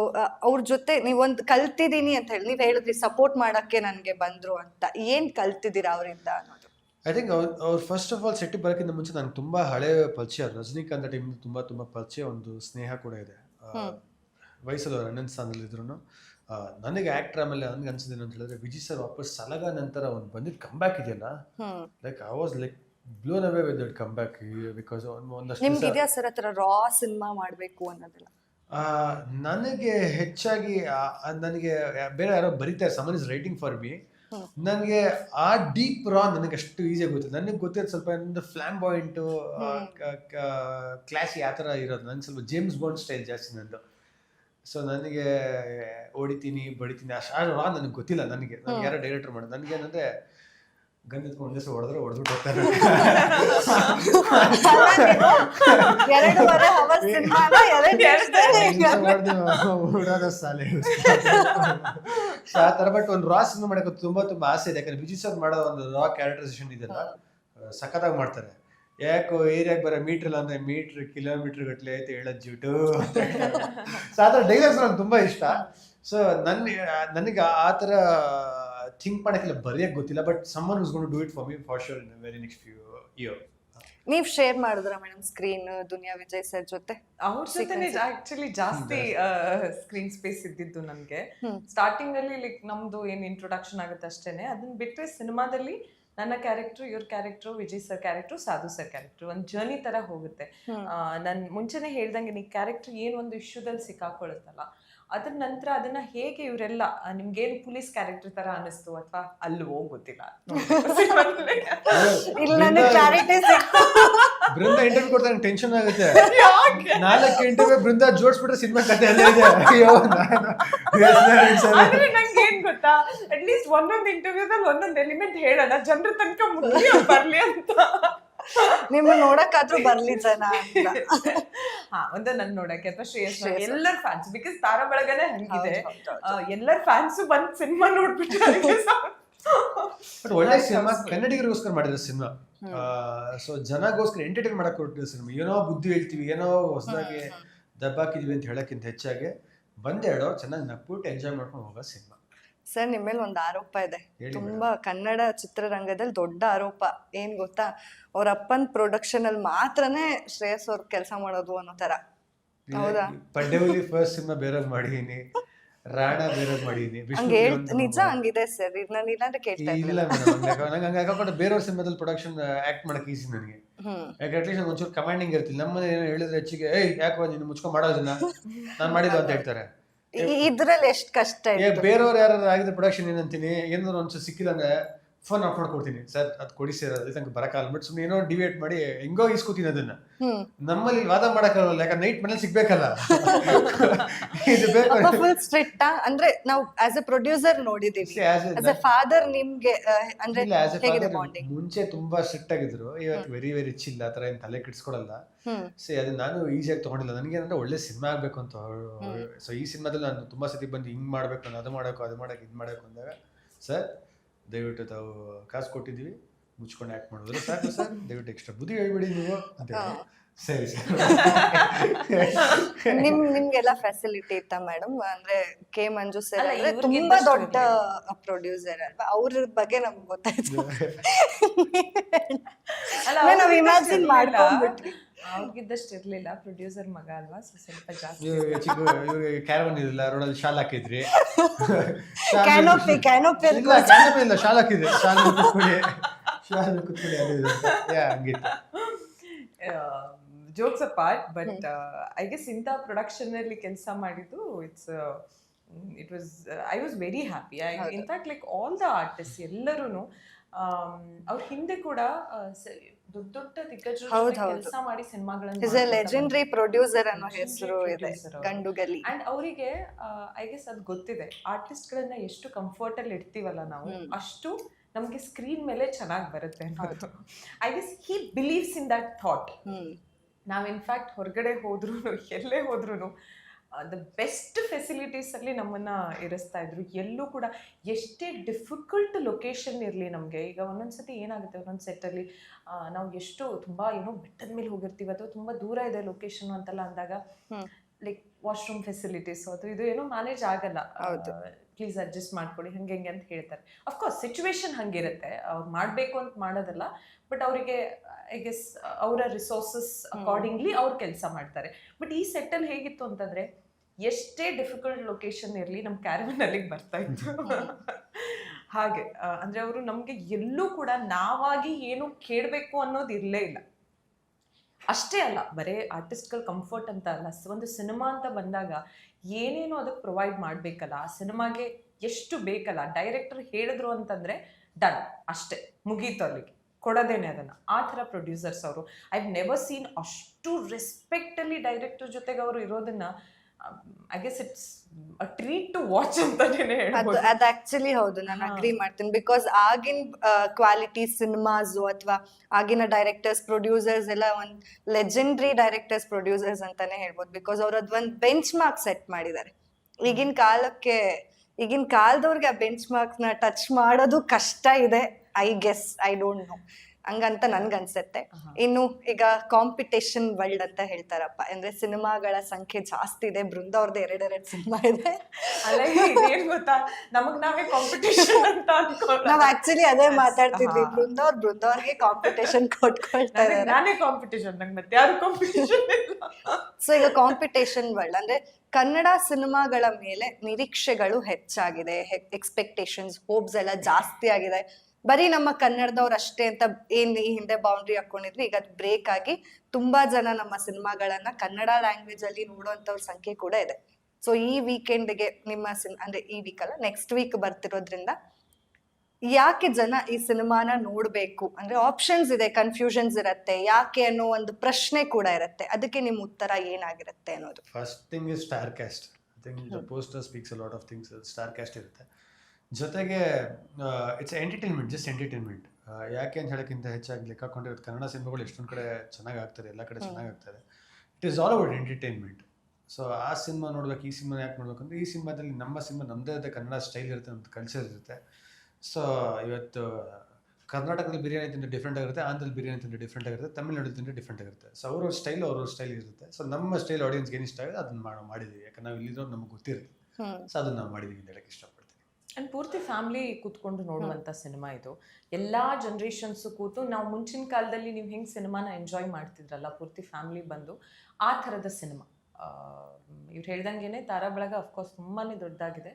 ಅವ್ರ ಜೊತೆ ನೀವೊಂದು ಕಲ್ತಿದ್ದೀನಿ ಅಂತ ಹೇಳಿ ನೀವ್ ಹೇಳಿದ್ರಿ ಸಪೋರ್ಟ್ ಮಾಡಕ್ಕೆ ನನ್ಗೆ ಬಂದ್ರು ಅಂತ. ಏನ್ ಕಲ್ತಿದ್ದೀರಾ ಅವರಿಂದ ಅನ್ನೋದು? ಐ ಥಿಂಕ್ ಅವ್ರು ಅವ್ರು ಫಸ್ಟ್ ಆಫ್ ಆಲ್ ಸಿಟಿ ಬರೋಕ್ಕಿಂತ ಮುಂಚೆ ನನಗೆ ತುಂಬ ಹಳೆ ಪರಿಚಯ ರಜನಿಕಾಂತ್ ಟೀಮ್ ತುಂಬ ತುಂಬ ಪರಿಚಯ ಒಂದು ಸ್ನೇಹ ಕೂಡ ಇದೆ. ವಯಸ್ಸಲ್ಲಿ ಅವ್ರು ಹನ್ನೊಂದು ಸ್ಥಾನದಲ್ಲಿ ಇದ್ರು ನನಗೆ ಆಕ್ಟರ್ ಆಮೇಲೆ ನನಗೆ ಅನ್ಸಿದ್ದೇನು ಅಂತ ಹೇಳಿದ್ರೆ ವಿಜಯ್ ಸರ್ ವಾಪಸ್ ಸಲಗ ನಂತರ ಒಂದು ಬಂದಿದ್ದು ಕಂಬ್ಯಾಕ್ ಇದೆಯಲ್ಲ? Like I was like blown away with that comeback because ನಿಮ್ಗೆ ಇದೆಯಾ ಸರ್ ಹತ್ರ ರಾ ಸಿನಿಮಾ ಮಾಡಬೇಕು ಅನ್ನೋದಿಲ್ಲ? ಆ, ನನಗೆ ಹೆಚ್ಚಾಗಿ ನನಗೆ ಬೇರೆ ಯಾರೋ ಬರೀತಾರೆ someone is writing for me. ನನಗೆ ಆ ಡೀಪ್ ರಾ ನನಗೆ ಅಷ್ಟು ಈಸಿಯಾಗಿ ಗೊತ್ತಿಲ್ಲ. ನನಗೆ ಗೊತ್ತಿರೋದು ಸ್ವಲ್ಪ ಏನಂದ್ರೆ ಫ್ಲಾಮ್ ಬಾಯಿಂಟು ಕ್ಲಾಸಿ ಆ ಥರ ಇರೋದು. ನನಗೆ ಸ್ವಲ್ಪ ಜೇಮ್ಸ್ ಬಾಂಡ್ ಸ್ಟೈಲ್ ಜಾಸ್ತಿ ನಂದು. ಸೊ ನನಗೆ ಹೊಡಿತೀನಿ ಬಡಿತೀನಿ ಅಷ್ಟು ಆ ರಾ ನನಗೆ ಗೊತ್ತಿಲ್ಲ ನನಗೆ. ನನಗೆ ಯಾರೋ ಡೈರೆಕ್ಟರ್ ಮಾಡೋದು ನನಗೆ ಏನಂದ್ರೆ ಗನ್ ಎತ್ಕೊಂಡು ಒಂದೇ ಸಲ ಹೊಡೆದ್ರೆ ಹೊಡೆದ್ಬಿಟ್ಟು ಹೋಗ್ತಾರೆ. ಓಡಾಡೋ ಸಾಲೆ. ಸೊ ಆ ಥರ ಬಟ್ ಒಂದು ರಾ ಸಿನಿಮಾ ಮಾಡಕ್ಕೆ ತುಂಬ ತುಂಬಾ ಆಸೆ ಇದೆ. ಯಾಕಂದ್ರೆ ವಿಜಯ್ ಸರ್ ಮಾಡೋ ಒಂದು ರಾ ಕ್ಯಾರೆಕ್ಟರೈಸೇಷನ್ ಇದೆಲ್ಲ ಸಖತ್ತಾಗಿ ಮಾಡ್ತಾರೆ. ಯಾಕೋ ಏರಿಯಾಗ ಬರೋ ಮೀಟರ್ ಇಲ್ಲ ಅಂದ್ರೆ ಮೀಟರ್ ಕಿಲೋಮೀಟರ್ ಗಟ್ಲೆ ಐತೆ ಹೇಳೋದು ಜುಟು ಸೊ ಆ ಥರ ಡೈಲಾಗ್ಸ್ ನಂಗೆ ತುಂಬಾ ಇಷ್ಟ. ಸೊ ನನ್ನ ನನಗೆ ಆ ಥರ ಥಿಂಕ್ ಮಾಡೋಕ್ಕೆಲ್ಲ ಬರೆಯಕ್ಕೆ ಗೊತ್ತಿಲ್ಲ but someone is gonna do it for me for sure in very next few year ನೀವ್ ಶೇರ್ ಮಾಡಿದ್ರ madam screen Duniya Vijay sir ಜೊತೆ? ಅವ್ರ ಜೊತೆ ಆಕ್ಚುಲಿ ಜಾಸ್ತಿ ಸ್ಕ್ರೀನ್ ಸ್ಪೇಸ್ ಇದ್ದಿದ್ದು ನನಗೆ. ಸ್ಟಾರ್ಟಿಂಗ್ ಅಲ್ಲಿ ಲೈಕ್ ನಮ್ದು ಏನ್ ಇಂಟ್ರೊಡಕ್ಷನ್ ಆಗುತ್ತೆ ಅಷ್ಟೇನೆ. ಅದನ್ನ ಬಿಟ್ಟರೆ ಸಿನಿಮಾದಲ್ಲಿ ನನ್ನ ಕ್ಯಾರೆಕ್ಟರ್ ಇವ್ರ character Vijay sir character Sadhu sir character ಒಂದು ಜರ್ನಿ ತರ ಹೋಗುತ್ತೆ. ನಾನು ನನ್ ಮುಂಚೆನೆ ಹೇಳ್ದಂಗೆ ನೀ ಕ್ಯಾರೆಕ್ಟರ್ ಏನ್ ಒಂದು ಇಶ್ಯೂದಲ್ಲಿ ಸಿಕ್ಕಾಕೊಳ್ಳುತ್ತಲ್ಲ ಅದ್ರ ನಂತರ ಅದನ್ನ ಹೇಗೆ ಇವರೆಲ್ಲ ನಿಮ್ಗೇನು ಪೊಲೀಸ್ ಕ್ಯಾರೆಕ್ಟರ್ ತರ ಅನಿಸ್ತು ಅಥವಾ ಅಲ್ವೋ ಗೊತ್ತಿಲ್ಲ ಬೃಂದ ಇಂಟರ್ವ್ಯೂ ಕೊಡ್ತಾರೆ ಟೆನ್ಷನ್ ಆಗುತ್ತೆ. ಯಾಕೆ? ನಾಲ್ಕು ಇಂಟರ್ವ್ಯೂ ಬೃಂದ ಜೋಡಿಸ್ಬಿಟ್ರೆ ಸಿನಿಮಾ ಕತೆ ಅಲ್ಲೇ ಇದೆ. ಏನ್ ಗೊತ್ತಾ? ಅಟ್ಲೀಸ್ಟ್ ಒಂದೊಂದು ಇಂಟರ್ವ್ಯೂದಲ್ಲಿ ಒಂದೊಂದು ಎಲಿಮೆಂಟ್ ಹೇಳೋಣ. ಜನರ ತನಕ ಮುಗಿಯ ಬರ್ಲಿ ಅಂತ. ನಿಮ್ಮ ನೋಡಕ್ಕಾದ್ರೂ ಬರ್ಲಿ ಜನ ಅಂತ. ಹಾ ಒಂದು ನನ್ ನೋಡಕ್ಕೆ ಅಥವಾ ಶ್ರೇಯಸ್ ಎಲ್ಲರ ಫ್ಯಾನ್ಸ್ ಬಿಕಾಸ್ ತಾರಾ ಬಳಗನೆ ಹಂಗಿದೆ. ಎಲ್ಲರ ಫ್ಯಾನ್ಸ್ ಬಂದ್ ಸಿನಿಮಾ ನೋಡ್ಬಿಟ್ಟು ಬಟ್ ಒಳ್ಳೆ ಸಿನಿಮಾ ಕನ್ನಡಿಗರಿಗೋಸ್ಕರ ಮಾಡಿದ್ರು ಸಿನಿಮಾ ಸೊ ಜನಗೋಸ್ಕರ ಎಂಟರ್ಟೈನ್ ಮಾಡಕ್ ಕೊಟ್ಟಿರೋ ಸಿನಿಮಾ ಏನೋ ಬುದ್ಧಿ ಹೇಳ್ತೀವಿ ಏನೋ ಹೊಸದಾಗಿ ದಬ್ಬಾಕಿದೀವಿ ಅಂತ ಹೇಳಕ್ಕಿಂತ ಹೆಚ್ಚಾಗಿ ಬಂದೆರಡು ಚೆನ್ನಾಗಿ ನಕ್ಬಿಟ್ಟು ಎಂಜಾಯ್ ಮಾಡ್ಕೊಂಡು ಹೋಗೋ ಸಿನಿಮಾ ಸರ್ ನಿಮ್ಮ ಮೇಲೆ ಒಂದು ಆರೋಪ ಇದೆ. ತುಂಬಾ ಕನ್ನಡ ಚಿತ್ರರಂಗದಲ್ಲಿ ದೊಡ್ಡ ಆರೋಪ. ಏನ್ ಗೊತ್ತಾ? ಅವ್ರ ಅಪ್ಪನ್ ಪ್ರೊಡಕ್ಷನ್ ಅಲ್ಲಿ ಮಾತ್ರನೇ ಶ್ರೇಯಸ್ ಅವ್ರ ಕೆಲಸ ಮಾಡೋದು ಅನ್ನೋ ತರ ಹೌದಾ? ಪಡ್ಡೆವಲಿ ಫಸ್ಟ್ ಸಿನಿಮಾ ಬೇರೆ ಮಾಡಿದೀನಿ. ರಾಣ ಬೇರೆ ಮಾಡಿದೀನಿ. ನಿಜ ಹಂಗಿದೆ ಸರ್. ನಾನು ಇಲ್ಲಾಂದ್ರೆ ಕೇಳ್ತಾ ಇಲ್ಲ ನಂಗೆ ಹಂಗೆ ಹಾಕೊಂಡು ಬೇರೆಯವ್ರ ಸಿನಿಮಾದಲ್ಲಿ ಪ್ರೊಡಕ್ಷನ್ ಆಕ್ಟ್ ಮಾಡಕ್ಕೆ ಈಸಿ ನನಗೆ. ಯಾಕೆ ಅಟ್ಲೀಸ್ಟ್ ನಂಗೆ ಒಂಚೂರು ಕಮಾಂಡಿಂಗ್ ಇರ್ತಿಲ್ಲ. ನಮ್ಮನೆ ಏನೋ ಹೇಳಿದ್ರೆ ಹೆಚ್ಚಿಗೆ ಏಯ್ ಯಾಕೋ ನೀನು ಮುಚ್ಕೊಂಡು ಮಾಡೋದಿಲ್ಲ ನಾನು ಮಾಡಿಲ್ಲ ಅಂತ ಹೇಳ್ತಾರೆ. ಇದ್ರಲ್ಲಿ ಎಷ್ಟು ಕಷ್ಟ ಇತ್ತು? ಬೇರೆಯವ್ರು ಯಾರು ಆಗಿದ್ರೆ ಪ್ರೊಡಕ್ಷನ್ ಏನಂತೀನಿ ಏನಾದ್ರು ಒಂಚೂರು ಸಿಕ್ಕಿದಂಗೆ ಫೋನ್ ಆಫ್ ಮಾಡ್ಕೊಡ್ತೀನಿ ಸರ್ ಅದು ಕೊಡಿ ಸರ್ ಅದು ನಂಗೆ ಬರಕಾಲ ಬಟ್ ಸುಮ್ಮನೆ ಏನೋ ಡಿವೇಟ್ ಮಾಡಿ ಹೆಂಗೋ ಇಸ್ಕೋತೀನಿ ಅದನ್ನ. ನಮ್ಮಲ್ಲಿ ವಾದ ಮಾಡಕ್ಕಾಗಲ್ಲ ಯಾಕಂದ್ರೆ ನೈಟ್ ಮನೇಲಿ ಸಿಗ್ಬೇಕಲ್ಲ. ಇದು ಬೇಕು ಫುಲ್ ಸ್ಟ್ರಿಕ್ಟ್ ಅಂದ್ರೆ ನಾವು ಆಸ್ ಎ ಪ್ರೊಡ್ಯೂಸರ್ ನೋಡಿದೀವಿ. ಆಸ್ ಎ ಫಾದರ್ ನಿಮ್ಗೆ ಅಂದ್ರೆ ಹೇಗಿದೆ ಬಾಂಡಿಂಗ್ ಮುಂಚೆ ತುಂಬಾ ಸ್ಟ್ರಿಕ್ಟ್ ಆಗಿದ್ರು. ಇವತ್ತು ವೆರಿ ವೆರಿ ಚಿಲ್ ಆ ತರ ಏನ್ ತಲೆ ಕೆಡಿಸ್ಕೊಡಲ್ಲ ಸೊ ಅದ್ ಅದು ನಾನು ಈಸಿಯಾಗಿ ತಗೊಂಡಿಲ್ಲ. ನನಗೆ ಏನಂದ್ರೆ ಒಳ್ಳೆ ಸಿನಿಮಾ ಆಗ್ಬೇಕು ಅಂತ ಸೊ ಈ ಸಿನಿಮಾದಲ್ಲಿ ನಾನು ತುಂಬಾ ಸತಿ ಬಂದು ಹಿಂಗ್ ಮಾಡ್ಬೇಕು ನಾನು ಅದು ಮಾಡಬೇಕು ಅದು ಮಾಡಕ್ಕೆ ಇದು ಮಾಡಬೇಕು ಅಂದಾಗ ಸರ್ ದಯವಿಟ್ಟು ತಾವು ಕಾಸು ಕೊಟ್ಟಿದ್ದೀವಿ. ಮುಚ್ಕೊಂಡು ಆ್ಯಕ್ಟ್ ಮಾಡಿದ್ರು ಸಾಕು ಸರ್. ದಯವಿಟ್ಟು ಎಕ್ಸ್ಟ್ರಾ ಬುದ್ಧಿ ಹೇಳ್ಬಿಡಿ ನೀವು ಅಂತ ಹೇಳಿ. ಸರಿ ಸರ್. ನಿಮ್ ನಿಮ್ಗೆಲ್ಲ ಫೆಸಿಲಿಟಿ ಇತ್ತಾ ಮೇಡಮ್ ಅಂದ್ರೆ ಕೆ ಮಂಜು ಸರ್ ಅಲ್ಲ, ಅಂದ್ರೆ ಇವ್ರಿಗಿಂತ ತುಂಬಾ ದೊಡ್ಡ ಪ್ರೊಡ್ಯೂಸರ್ ಅಲ್ವಾ? ಅವ್ರ ಬಗ್ಗೆ ನಮ್ಗೆ ಗೊತ್ತಾಯ್ತು. ಅಲ್ಲ, ನಾವ್ ಅವ್ರಿಗಿದ್ದಷ್ಟು ಇಮ್ಯಾಜಿನ್. ಮಾಡ್ಕೊಂಡ್ಬಿಟ್ವಿ ಅವ್ರಿಗಿದ್ದಷ್ಟು ಇರ್ಲಿಲ್ಲ ಪ್ರೊಡ್ಯೂಸರ್ ಮಗ ಅಲ್ವಾ ಸೊ ಸ್ವಲ್ಪ ಜಾಸ್ತಿ ಇವ್ರಿಗೆ ಚಿಕ್ಕ ಕ್ಯಾರವನ್ ಇರಲಿಲ್ಲ ರೋಡಲ್ಲಿ ಶಾಲ್ ಹಾಕಿದ್ರಿ. ಕ್ಯಾನೋಪಿ ಕ್ಯಾನೋಪಿ ಇಲ್ಲ ಶಾಲ್ ಹಾಕಿದ್ರಿ ಶಾಲ್ ಕುತ್ಕೊಳ್ಳಿ. ಶಾಲ್ ಕುತ್ಕೊಳ್ಳಿ ಅದು ಇದು. ಅಂತ. Yeah ಹಂಗಿತ್ತು. Jokes apart but I guess ಇಂಥ ಪ್ರೊಡಕ್ಷನ್ ಅಲ್ಲಿ ಕೆಲಸ ಮಾಡಿದ್ದು it's it was I was very happy I in in fact like all the artist ಎಲ್ಲರೂ ಅವ್ರ ಹಿಂದೆ ಕೂಡ ದೊಡ್ಡ ದೊಡ್ಡ ದಿಗ್ಗಜರ ಕೆಲಸ ಮಾಡಿ ಸಿನಿಮಾಗಳನ್ನ ಇಸ್ ಎ ಲೆಜೆಂಡ್ರಿ ಪ್ರೊಡ್ಯೂಸರ್ ಅನ್ನೋ ಹೆಸರು ಇದೆ ಅವ್ರು. ಗಂಡುಗಲಿ. ಅಂಡ್ ಅವರಿಗೆ ಐ ಗೆಸ್ ಅದು ಗೊತ್ತಿದೆ. ಆರ್ಟಿಸ್ಟ್ ಗಳನ್ನ ಎಷ್ಟು ಕಂಫರ್ಟ್ ಅಲ್ಲಿ ಇಡ್ತೀವಲ್ಲ ನಾವು ಅಷ್ಟು ನಮ್ಗೆ ಸ್ಕ್ರೀನ್ ಮೇಲೆ ಚೆನ್ನಾಗಿ ಬರುತ್ತೆ ಅನ್ನೋದು. I guess he believes in that thought ನಾವ್ ನಾವು ಇನ್ಫ್ಯಾಕ್ಟ್ ಹೊರಗಡೆ ಹೋದ್ರು ಎಲ್ಲೇ ಹೋದ್ರು ದ ಬೆಸ್ಟ್ ಫೆಸಿಲಿಟೀಸಲ್ಲಿ ನಮ್ಮನ್ನು ಇರಿಸ್ತಾ ಇದ್ರು. ಎಲ್ಲೂ ಕೂಡ ಎಷ್ಟೇ ಡಿಫಿಕಲ್ಟ್ ಲೊಕೇಶನ್ ಇರಲಿ ನಮಗೆ ಈಗ ಒಂದೊಂದು ಸತಿ ಏನಾಗುತ್ತೆ ಒಂದೊಂದು ಸೆಟ್ಟಲ್ಲಿ ನಾವು ಎಷ್ಟು ತುಂಬ ಏನೋ ಬೆಟ್ಟದ ಮೇಲೆ ಹೋಗಿರ್ತೀವಿ ಅಥವಾ ತುಂಬ ದೂರ ಇದೆ ಲೊಕೇಶನ್ ಅಂತೆಲ್ಲ ಅಂದಾಗ. ಲೈಕ್ ವಾಶ್ರೂಮ್ ಫೆಸಿಲಿಟೀಸ್ ಅದು ಇದು ಏನೋ ಮ್ಯಾನೇಜ್ ಆಗಲ್ಲ. ಪ್ಲೀಸ್ ಅಡ್ಜಸ್ಟ್ ಮಾಡ್ಕೊಳ್ಳಿ ಹಂಗೆ ಹೆಂಗೆ ಅಂತ ಹೇಳ್ತಾರೆ. ಅಫ್ಕೋರ್ಸ್ ಸಿಚುವೇಶನ್ ಹಂಗಿರುತ್ತೆ. ಅವ್ರು ಮಾಡಬೇಕು ಅಂತ ಮಾಡೋದಲ್ಲ ಬಟ್ ಅವರಿಗೆ ಐ ಗೆಸ್ ಅವರ ರಿಸೋರ್ಸಸ್ ಅಕಾರ್ಡಿಂಗ್ಲಿ ಅವ್ರು ಕೆಲಸ ಮಾಡ್ತಾರೆ. ಬಟ್ ಈ ಸೆಟ್ಟಲ್ಲಿ ಹೇಗಿತ್ತು ಅಂತಂದ್ರೆ ಎಷ್ಟೇ ಡಿಫಿಕಲ್ಟ್ ಲೊಕೇಶನ್ ಇರಲಿ ನಮ್ಮ ಕ್ಯಾರವನ್ ಅಲ್ಲಿಗೆ ಬರ್ತಾ ಇತ್ತು. ಹಾಗೆ ಅಂದರೆ ಅವರು ನಮಗೆ ಎಲ್ಲೂ ಕೂಡ ನಾವಾಗಿ ಏನು ಕೇಳಬೇಕು ಅನ್ನೋದು ಇರಲೇ ಇಲ್ಲ. ಅಷ್ಟೇ ಅಲ್ಲ, ಬರೇ ಆರ್ಟಿಸ್ಟ್ಗಳ ಕಂಫರ್ಟ್ ಅಂತ ಅಲ್ಲ ಒಂದು ಸಿನಿಮಾ ಅಂತ ಬಂದಾಗ ಏನೇನು ಅದಕ್ಕೆ ಪ್ರೊವೈಡ್ ಮಾಡಬೇಕಲ್ಲ, ಆ ಸಿನಿಮಾಗೆ ಎಷ್ಟು ಬೇಕಲ್ಲ ಡೈರೆಕ್ಟರ್ ಹೇಳಿದ್ರು ಅಂತಂದರೆ ಡನ್ ಅಷ್ಟೇ, ಮುಗೀತು ಅಲ್ಲಿಗೆ, ಕೊಡೋದೇನೆ ಅದನ್ನು. ಆ ಥರ ಪ್ರೊಡ್ಯೂಸರ್ಸ್ ಅವರು. ಐ ನೆವರ್ ಸೀನ್ ಅಷ್ಟು ರೆಸ್ಪೆಕ್ಟಲ್ಲಿ ಡೈರೆಕ್ಟರ್ ಜೊತೆಗೆ ಅವರು ಇರೋದನ್ನ I guess it's a treat to watch ಅಂತಾನೆ ಅದು ಹೇಳ್ಬೋದು. ಅದು ಆಕ್ಚುಲಿ ಹೌದು. ನಾನು. ಅಗ್ರಿ ಮಾಡ್ತೀನಿ. ಬಿಕಾಸ್ ಆಗಿನ ಕ್ವಾಲಿಟಿ ಸಿನಿಮಾಸು ಅಥವಾ ಆಗಿನ ಡೈರೆಕ್ಟರ್ಸ್ ಪ್ರೊಡ್ಯೂಸರ್ಸ್ ಎಲ್ಲ ಒಂದು ಲೆಜೆಂಡ್ರಿ ಡೈರೆಕ್ಟರ್ಸ್ ಪ್ರೊಡ್ಯೂಸರ್ಸ್ ಅಂತಾನೆ ಹೇಳ್ಬೋದು. ಬಿಕಾಸ್ ಅವ್ರು ಅದೊಂದು ಬೆಂಚ್ ಮಾರ್ಕ್ ಸೆಟ್ ಮಾಡಿದ್ದಾರೆ ಈಗಿನ ಕಾಲಕ್ಕೆ ಈಗಿನ ಕಾಲದವ್ರಿಗೆ ಆ ಬೆಂಚ್ ಮಾರ್ಕ್ನ ನ ಟಚ್ ಮಾಡೋದು ಕಷ್ಟ ಇದೆ I guess I don't know ಹಂಗಂತ ನನ್ಗನ್ಸತ್ತೆ. ಇನ್ನು ಈಗ ಕಾಂಪಿಟೇಷನ್ ವರ್ಲ್ಡ್ ಅಂತ ಹೇಳ್ತಾರಪ್ಪ. ಅಂದ್ರೆ ಸಿನಿಮಾಗಳ ಸಂಖ್ಯೆ ಜಾಸ್ತಿ ಇದೆ. ಬೃಂದ ಅವ್ರದ್ದು ಎರಡೆರಡು ಸಿನಿಮಾ ಇದೆ. ಅಲ್ಲ ಏನ್ ಗೊತ್ತಾ? ನಮಗ್ ನಾವೇ ಕಾಂಪಿಟೇಷನ್ ಅಂತ ನಾವ್ ಆಕ್ಚುಲಿ ಅದೇ ಮಾತಾಡ್ತಿದ್ವಿ. ಬೃಂದ ಅವ್ರ ಬೃಂದ ಅವ್ರಿಗೆ ಕಾಂಪಿಟೇಷನ್ ಕೊಟ್ಕೊಳ್ತಾರೆ ನಾನೇ ಕಾಂಪಿಟೇಷನ್ ನಂಗೆ ಮತ್ತೆ ಯಾರು ಕಾಂಪಿಟೇಷನ್ ಇಲ್ಲ. ಸೊ ಈಗ ಕಾಂಪಿಟೇಷನ್ ವರ್ಲ್ಡ್ ಅಂದ್ರೆ ಕನ್ನಡ ಸಿನಿಮಾಗಳ ಮೇಲೆ ನಿರೀಕ್ಷೆಗಳು ಹೆಚ್ಚಾಗಿದೆ. ಎಕ್ಸ್ಪೆಕ್ಟೇಷನ್ಸ್ ಹೋಪ್ಸ್ ಎಲ್ಲ ಜಾಸ್ತಿ ಆಗಿದೆ. ಬರೀ ನಮ್ಮ ಕನ್ನಡದವ್ರು ಅಷ್ಟೇ ಅಂತ ಏನ್ ಈ ಹಿಂದೆ ಬೌಂಡ್ರಿ ಹಾಕೊಂಡಿದ್ವಿ. ಈಗ ಅದು ಬ್ರೇಕ್ ಆಗಿ ತುಂಬಾ ಜನ ನಮ್ಮ ಸಿನಿಮಾಗಳನ್ನ ಕನ್ನಡ ಲ್ಯಾಂಗ್ವೇಜ್ ಅಲ್ಲಿ ನೋಡುವಂತವ್ರ ಸಂಖ್ಯೆ ಕೂಡ ಇದೆ. ಸೊ ಈ ವೀಕೆಂಡ್ಗೆ ನಿಮ್ಮ ಸಿನ್ ಅಂದ್ರೆ ಈ ವೀಕ್ ಅಲ್ಲ ನೆಕ್ಸ್ಟ್ ವೀಕ್ ಬರ್ತಿರೋದ್ರಿಂದ ಯಾಕೆ ಜನ ಈ ಸಿನಿಮಾನ ನೋಡ್ಬೇಕು? ಅಂದ್ರೆ ಆಪ್ಷನ್ಸ್ ಇದೆ ಕನ್ಫ್ಯೂಷನ್ಸ್ ಇರತ್ತೆ ಯಾಕೆ ಅನ್ನೋ ಒಂದು ಪ್ರಶ್ನೆ ಕೂಡ ಇರುತ್ತೆ. ಅದಕ್ಕೆ ನಿಮ್ ಉತ್ತರ ಏನಾಗಿರುತ್ತೆ ಅನ್ನೋದು. First thing is star cast I think the poster speaks a lot of things star cast ಇರುತ್ತೆ. ಜೊತೆಗೆ ಇಟ್ಸ್ ಎಂಟರ್ಟೈನ್ಮೆಂಟ್ ಜಸ್ಟ್ ಎಂಟರ್ಟೈನ್ಮೆಂಟ್ ಯಾಕೆ ಅಂತ ಹೇಳೋಕ್ಕಿಂತ ಹೆಚ್ಚಾಗಿ ಲೆಕ್ಕ ಹಾಕೊಂಡ್ರೆ ಇವತ್ತು ಕನ್ನಡ ಸಿನಿಮಾಗಳು ಎಷ್ಟೊಂದು ಕಡೆ ಚೆನ್ನಾಗಿ ಆಗ್ತಾರೆ ಎಲ್ಲ ಕಡೆ ಚೆನ್ನಾಗಿ ಆಗ್ತದೆ it is all about entertainment so ಆ ಸಿನಿಮಾ ನೋಡ್ಬೇಕು ಈ ಸಿನಿಮಾ ಯಾಕೆ ನೋಡ್ಬೇಕು ಅಂದರೆ ಈ ಸಿನಿಮಾದಲ್ಲಿ ನಮ್ಮ ಸಿನಿಮಾ ನಮ್ಮದೇ ಆದ ಕನ್ನಡ ಸ್ಟೈಲ್ ಇರುತ್ತೆ ಅಂತ ಕಲ್ಚರ್ ಇರುತ್ತೆ. ಸೊ ಇವತ್ತು ಕರ್ನಾಟಕದಲ್ಲಿ ಬಿರಿಯಾನಿ ತಿಂದರೆ ಡಿಫ್ರೆಂಟ್ ಆಗಿರುತ್ತೆ ಆಂಧ್ರದಲ್ಲಿ ಬಿರಿಯಾನಿ ತಿಂದರೆ ಡಿಫ್ರೆಂಟ್ ಆಗಿರುತ್ತೆ ತಮಿಳ್ನಾಡು ತಿಂದರೆ ಡಿಫ್ರೆಂಟ್ ಆಗಿರುತ್ತೆ. ಸೊ ಅವ್ರ ಸ್ಟೈಲ್ ಅವ್ರ ಸ್ಟೈಲ್ ಇರುತ್ತೆ. ಸೊ ನಮ್ಮ ಸ್ಟೈಲ್ ಆಡಿಯನ್ಸ್ಗೆ ಏನು ಇಷ್ಟ ಆಗಿದೆ ಅದನ್ನ ಮಾಡಿದೀವಿ ಮಾಡಿದ್ದೀವಿ. ಯಾಕಂದ್ರೆ ನಾವು ಇಲ್ಲಿರೋ ನಮ್ಗೆ ಗೊತ್ತಿರುತ್ತೆ. ಸೊ ಅದನ್ನ ನಾವು ಮಾಡಿದ್ದೀವಿ ಅಂತ ಹೇಳಕ್ಕೆ ಇಷ್ಟಪಡ್ತೀನಿ. ಅಂಡ್ ಪೂರ್ತಿ ಫ್ಯಾಮಿಲಿ ಕೂತ್ಕೊಂಡು ನೋಡುವಂಥ ಸಿನಿಮಾ ಇದು. ಎಲ್ಲಾ ಜನ್ರೇಷನ್ಸು ಕೂತು ನಾವು ಮುಂಚಿನ ಕಾಲದಲ್ಲಿ ನೀವು ಹೆಂಗೆ ಸಿನಿಮಾನ ಎಂಜಾಯ್ ಮಾಡ್ತಿದ್ರಲ್ಲ ಪೂರ್ತಿ ಫ್ಯಾಮಿಲಿ ಬಂದು ಆ ಥರದ ಸಿನಿಮಾ ಇವ್ರು ಹೇಳ್ದಂಗೆ ತಾರಾ ಬಳಗ ಅಫ್ಕೋರ್ಸ್ ತುಂಬಾ ದೊಡ್ಡದಾಗಿದೆ.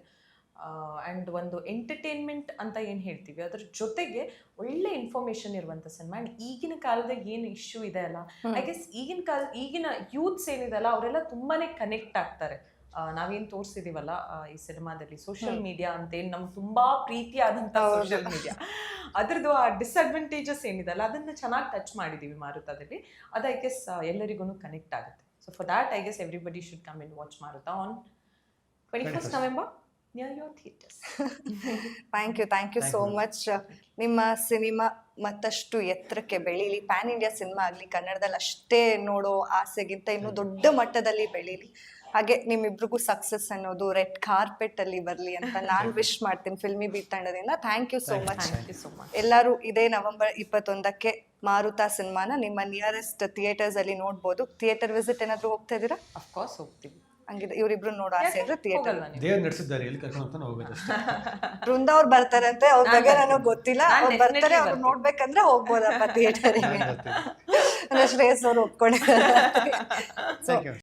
ಆ್ಯಂಡ್ ಒಂದು ಎಂಟರ್ಟೈನ್ಮೆಂಟ್ ಅಂತ ಏನು ಹೇಳ್ತೀವಿ ಅದ್ರ ಜೊತೆಗೆ ಒಳ್ಳೆ ಇನ್ಫಾರ್ಮೇಷನ್ ಇರುವಂಥ ಸಿನಿಮಾ ಆ್ಯಂಡ್ ಈಗಿನ ಕಾಲದಾಗ ಏನು ಇಶ್ಯೂ ಇದೆ ಅಲ್ಲ ಐ ಗೆಸ್ ಈಗಿನ ಕಾಲ ಈಗಿನ ಯೂತ್ಸ್ ಏನಿದೆಲ್ಲ ಅವರೆಲ್ಲ ತುಂಬಾ ಕನೆಕ್ಟ್ ಆಗ್ತಾರೆ. ನಾವೇನ್ ತೋರಿಸಿದೀವಲ್ಲ ಈ ಸಿನಿಮಾದಲ್ಲಿ ಸೋಷಿಯಲ್ ಮೀಡಿಯಾ ಅಂತ ಏನ್ ನಮ್ಗೆ ತುಂಬಾ ಪ್ರೀತಿಯಾದಂತಹ. ಸೋಷಿಯಲ್ ಮೀಡಿಯಾ ಅದ್ರದ್ದು ಆ ಡಿಸ್ಅಡ್ವಾಂಟೇಜಸ್ ಏನಿದೆಲ್ಲ ಅದನ್ನ ಚೆನ್ನಾಗಿ ಟಚ್ ಮಾಡಿದೀವಿ ಮಾರುತದಲ್ಲಿ. ಅದು ಐ ಗೆಸ್ ಎಲ್ಲರಿಗೂ ಕನೆಕ್ಟ್ ಆಗುತ್ತೆ. So for that I guess everybody should come in watch Maruta on twenty first November near your theatres thank you thank you so much ನಿಮ್ಮ ಸಿನಿಮಾ ಮತ್ತಷ್ಟು ಎತ್ತರಕ್ಕೆ ಬೆಳೀಲಿ. ಪ್ಯಾನ್ ಇಂಡಿಯಾ ಸಿನಿಮಾ ಆಗಲಿ ಕನ್ನಡದಲ್ಲಿ ಅಷ್ಟೇ ನೋಡೋ ಆಸೆಗಿಂತ ಇನ್ನೂ ದೊಡ್ಡ ಮಟ್ಟದಲ್ಲಿ ಬೆಳೀಲಿ. ಹಾಗೆ ನಿಮ್ಮಿಬ್ರಿಗೂ ಸಕ್ಸಸ್ ಅನ್ನೋದು ರೆಡ್ ಕಾರ್ಪೆಟ್ ಅಲ್ಲಿ ಬರಲಿ ಅಂತ ನಾನು ವಿಶ್ ಮಾಡ್ತೀನಿ ಫಿಲ್ಮಿ ಬೀಟ್ ತಂಡದಿಂದ. Thank you so much thank you so much ಎಲ್ಲರೂ ಇದೇ ನವೆಂಬರ್ ಇಪ್ಪತ್ತೊಂದಕ್ಕೆ ಮಾರುತ ಸಿನಿಮಾನ ನಿಮ್ಮ ನಿಯರೆಸ್ಟ್ ಥಿಯೇಟರ್ಸ್ ಅಲ್ಲಿ ನೋಡ್ಬೋದು. ಥಿಯೇಟರ್ ವಿಸಿಟ್ ಏನಾದ್ರು ಹೋಗ್ತಾ ಇದ್ದೀರಾ? ಅಫ್ಕೋರ್ಸ್ ಹೋಗ್ತೀವಿ. ಹಂಗಿದ್ರೆ ಇವರಿಬ್ರು ನೋಡೋ ಆಸೆ ಇದ್ರೆ ಥಿಯೇಟರ್ ದೇವ್ರು ನಡೆಸಿದ್ದಾರೆ ಎಲ್ಲಿ ಕರ್ಕೊಂಡು ಅಷ್ಟೇ. ಬೃಂದ ಅವ್ರು ಬರ್ತಾರಂತೆ ಅವ್ರ ಬಗ್ಗೆ. ನನಗೆ ಗೊತ್ತಿಲ್ಲ. ಅವ್ರು ಬರ್ತಾರೆ ಅವ್ರು. ನೋಡ್ಬೇಕಂದ್ರೆ ಹೋಗ್ಬೋದಪ್ಪ ಥಿಯೇಟರ್ ಅಂದ್ರೆ ಶ್ರೇಯಸ್ ಅವ್ರು ಒಪ್ಕೊಂಡಿದ್ದಾರೆ ಥ್ಯಾಂಕ್ ಯು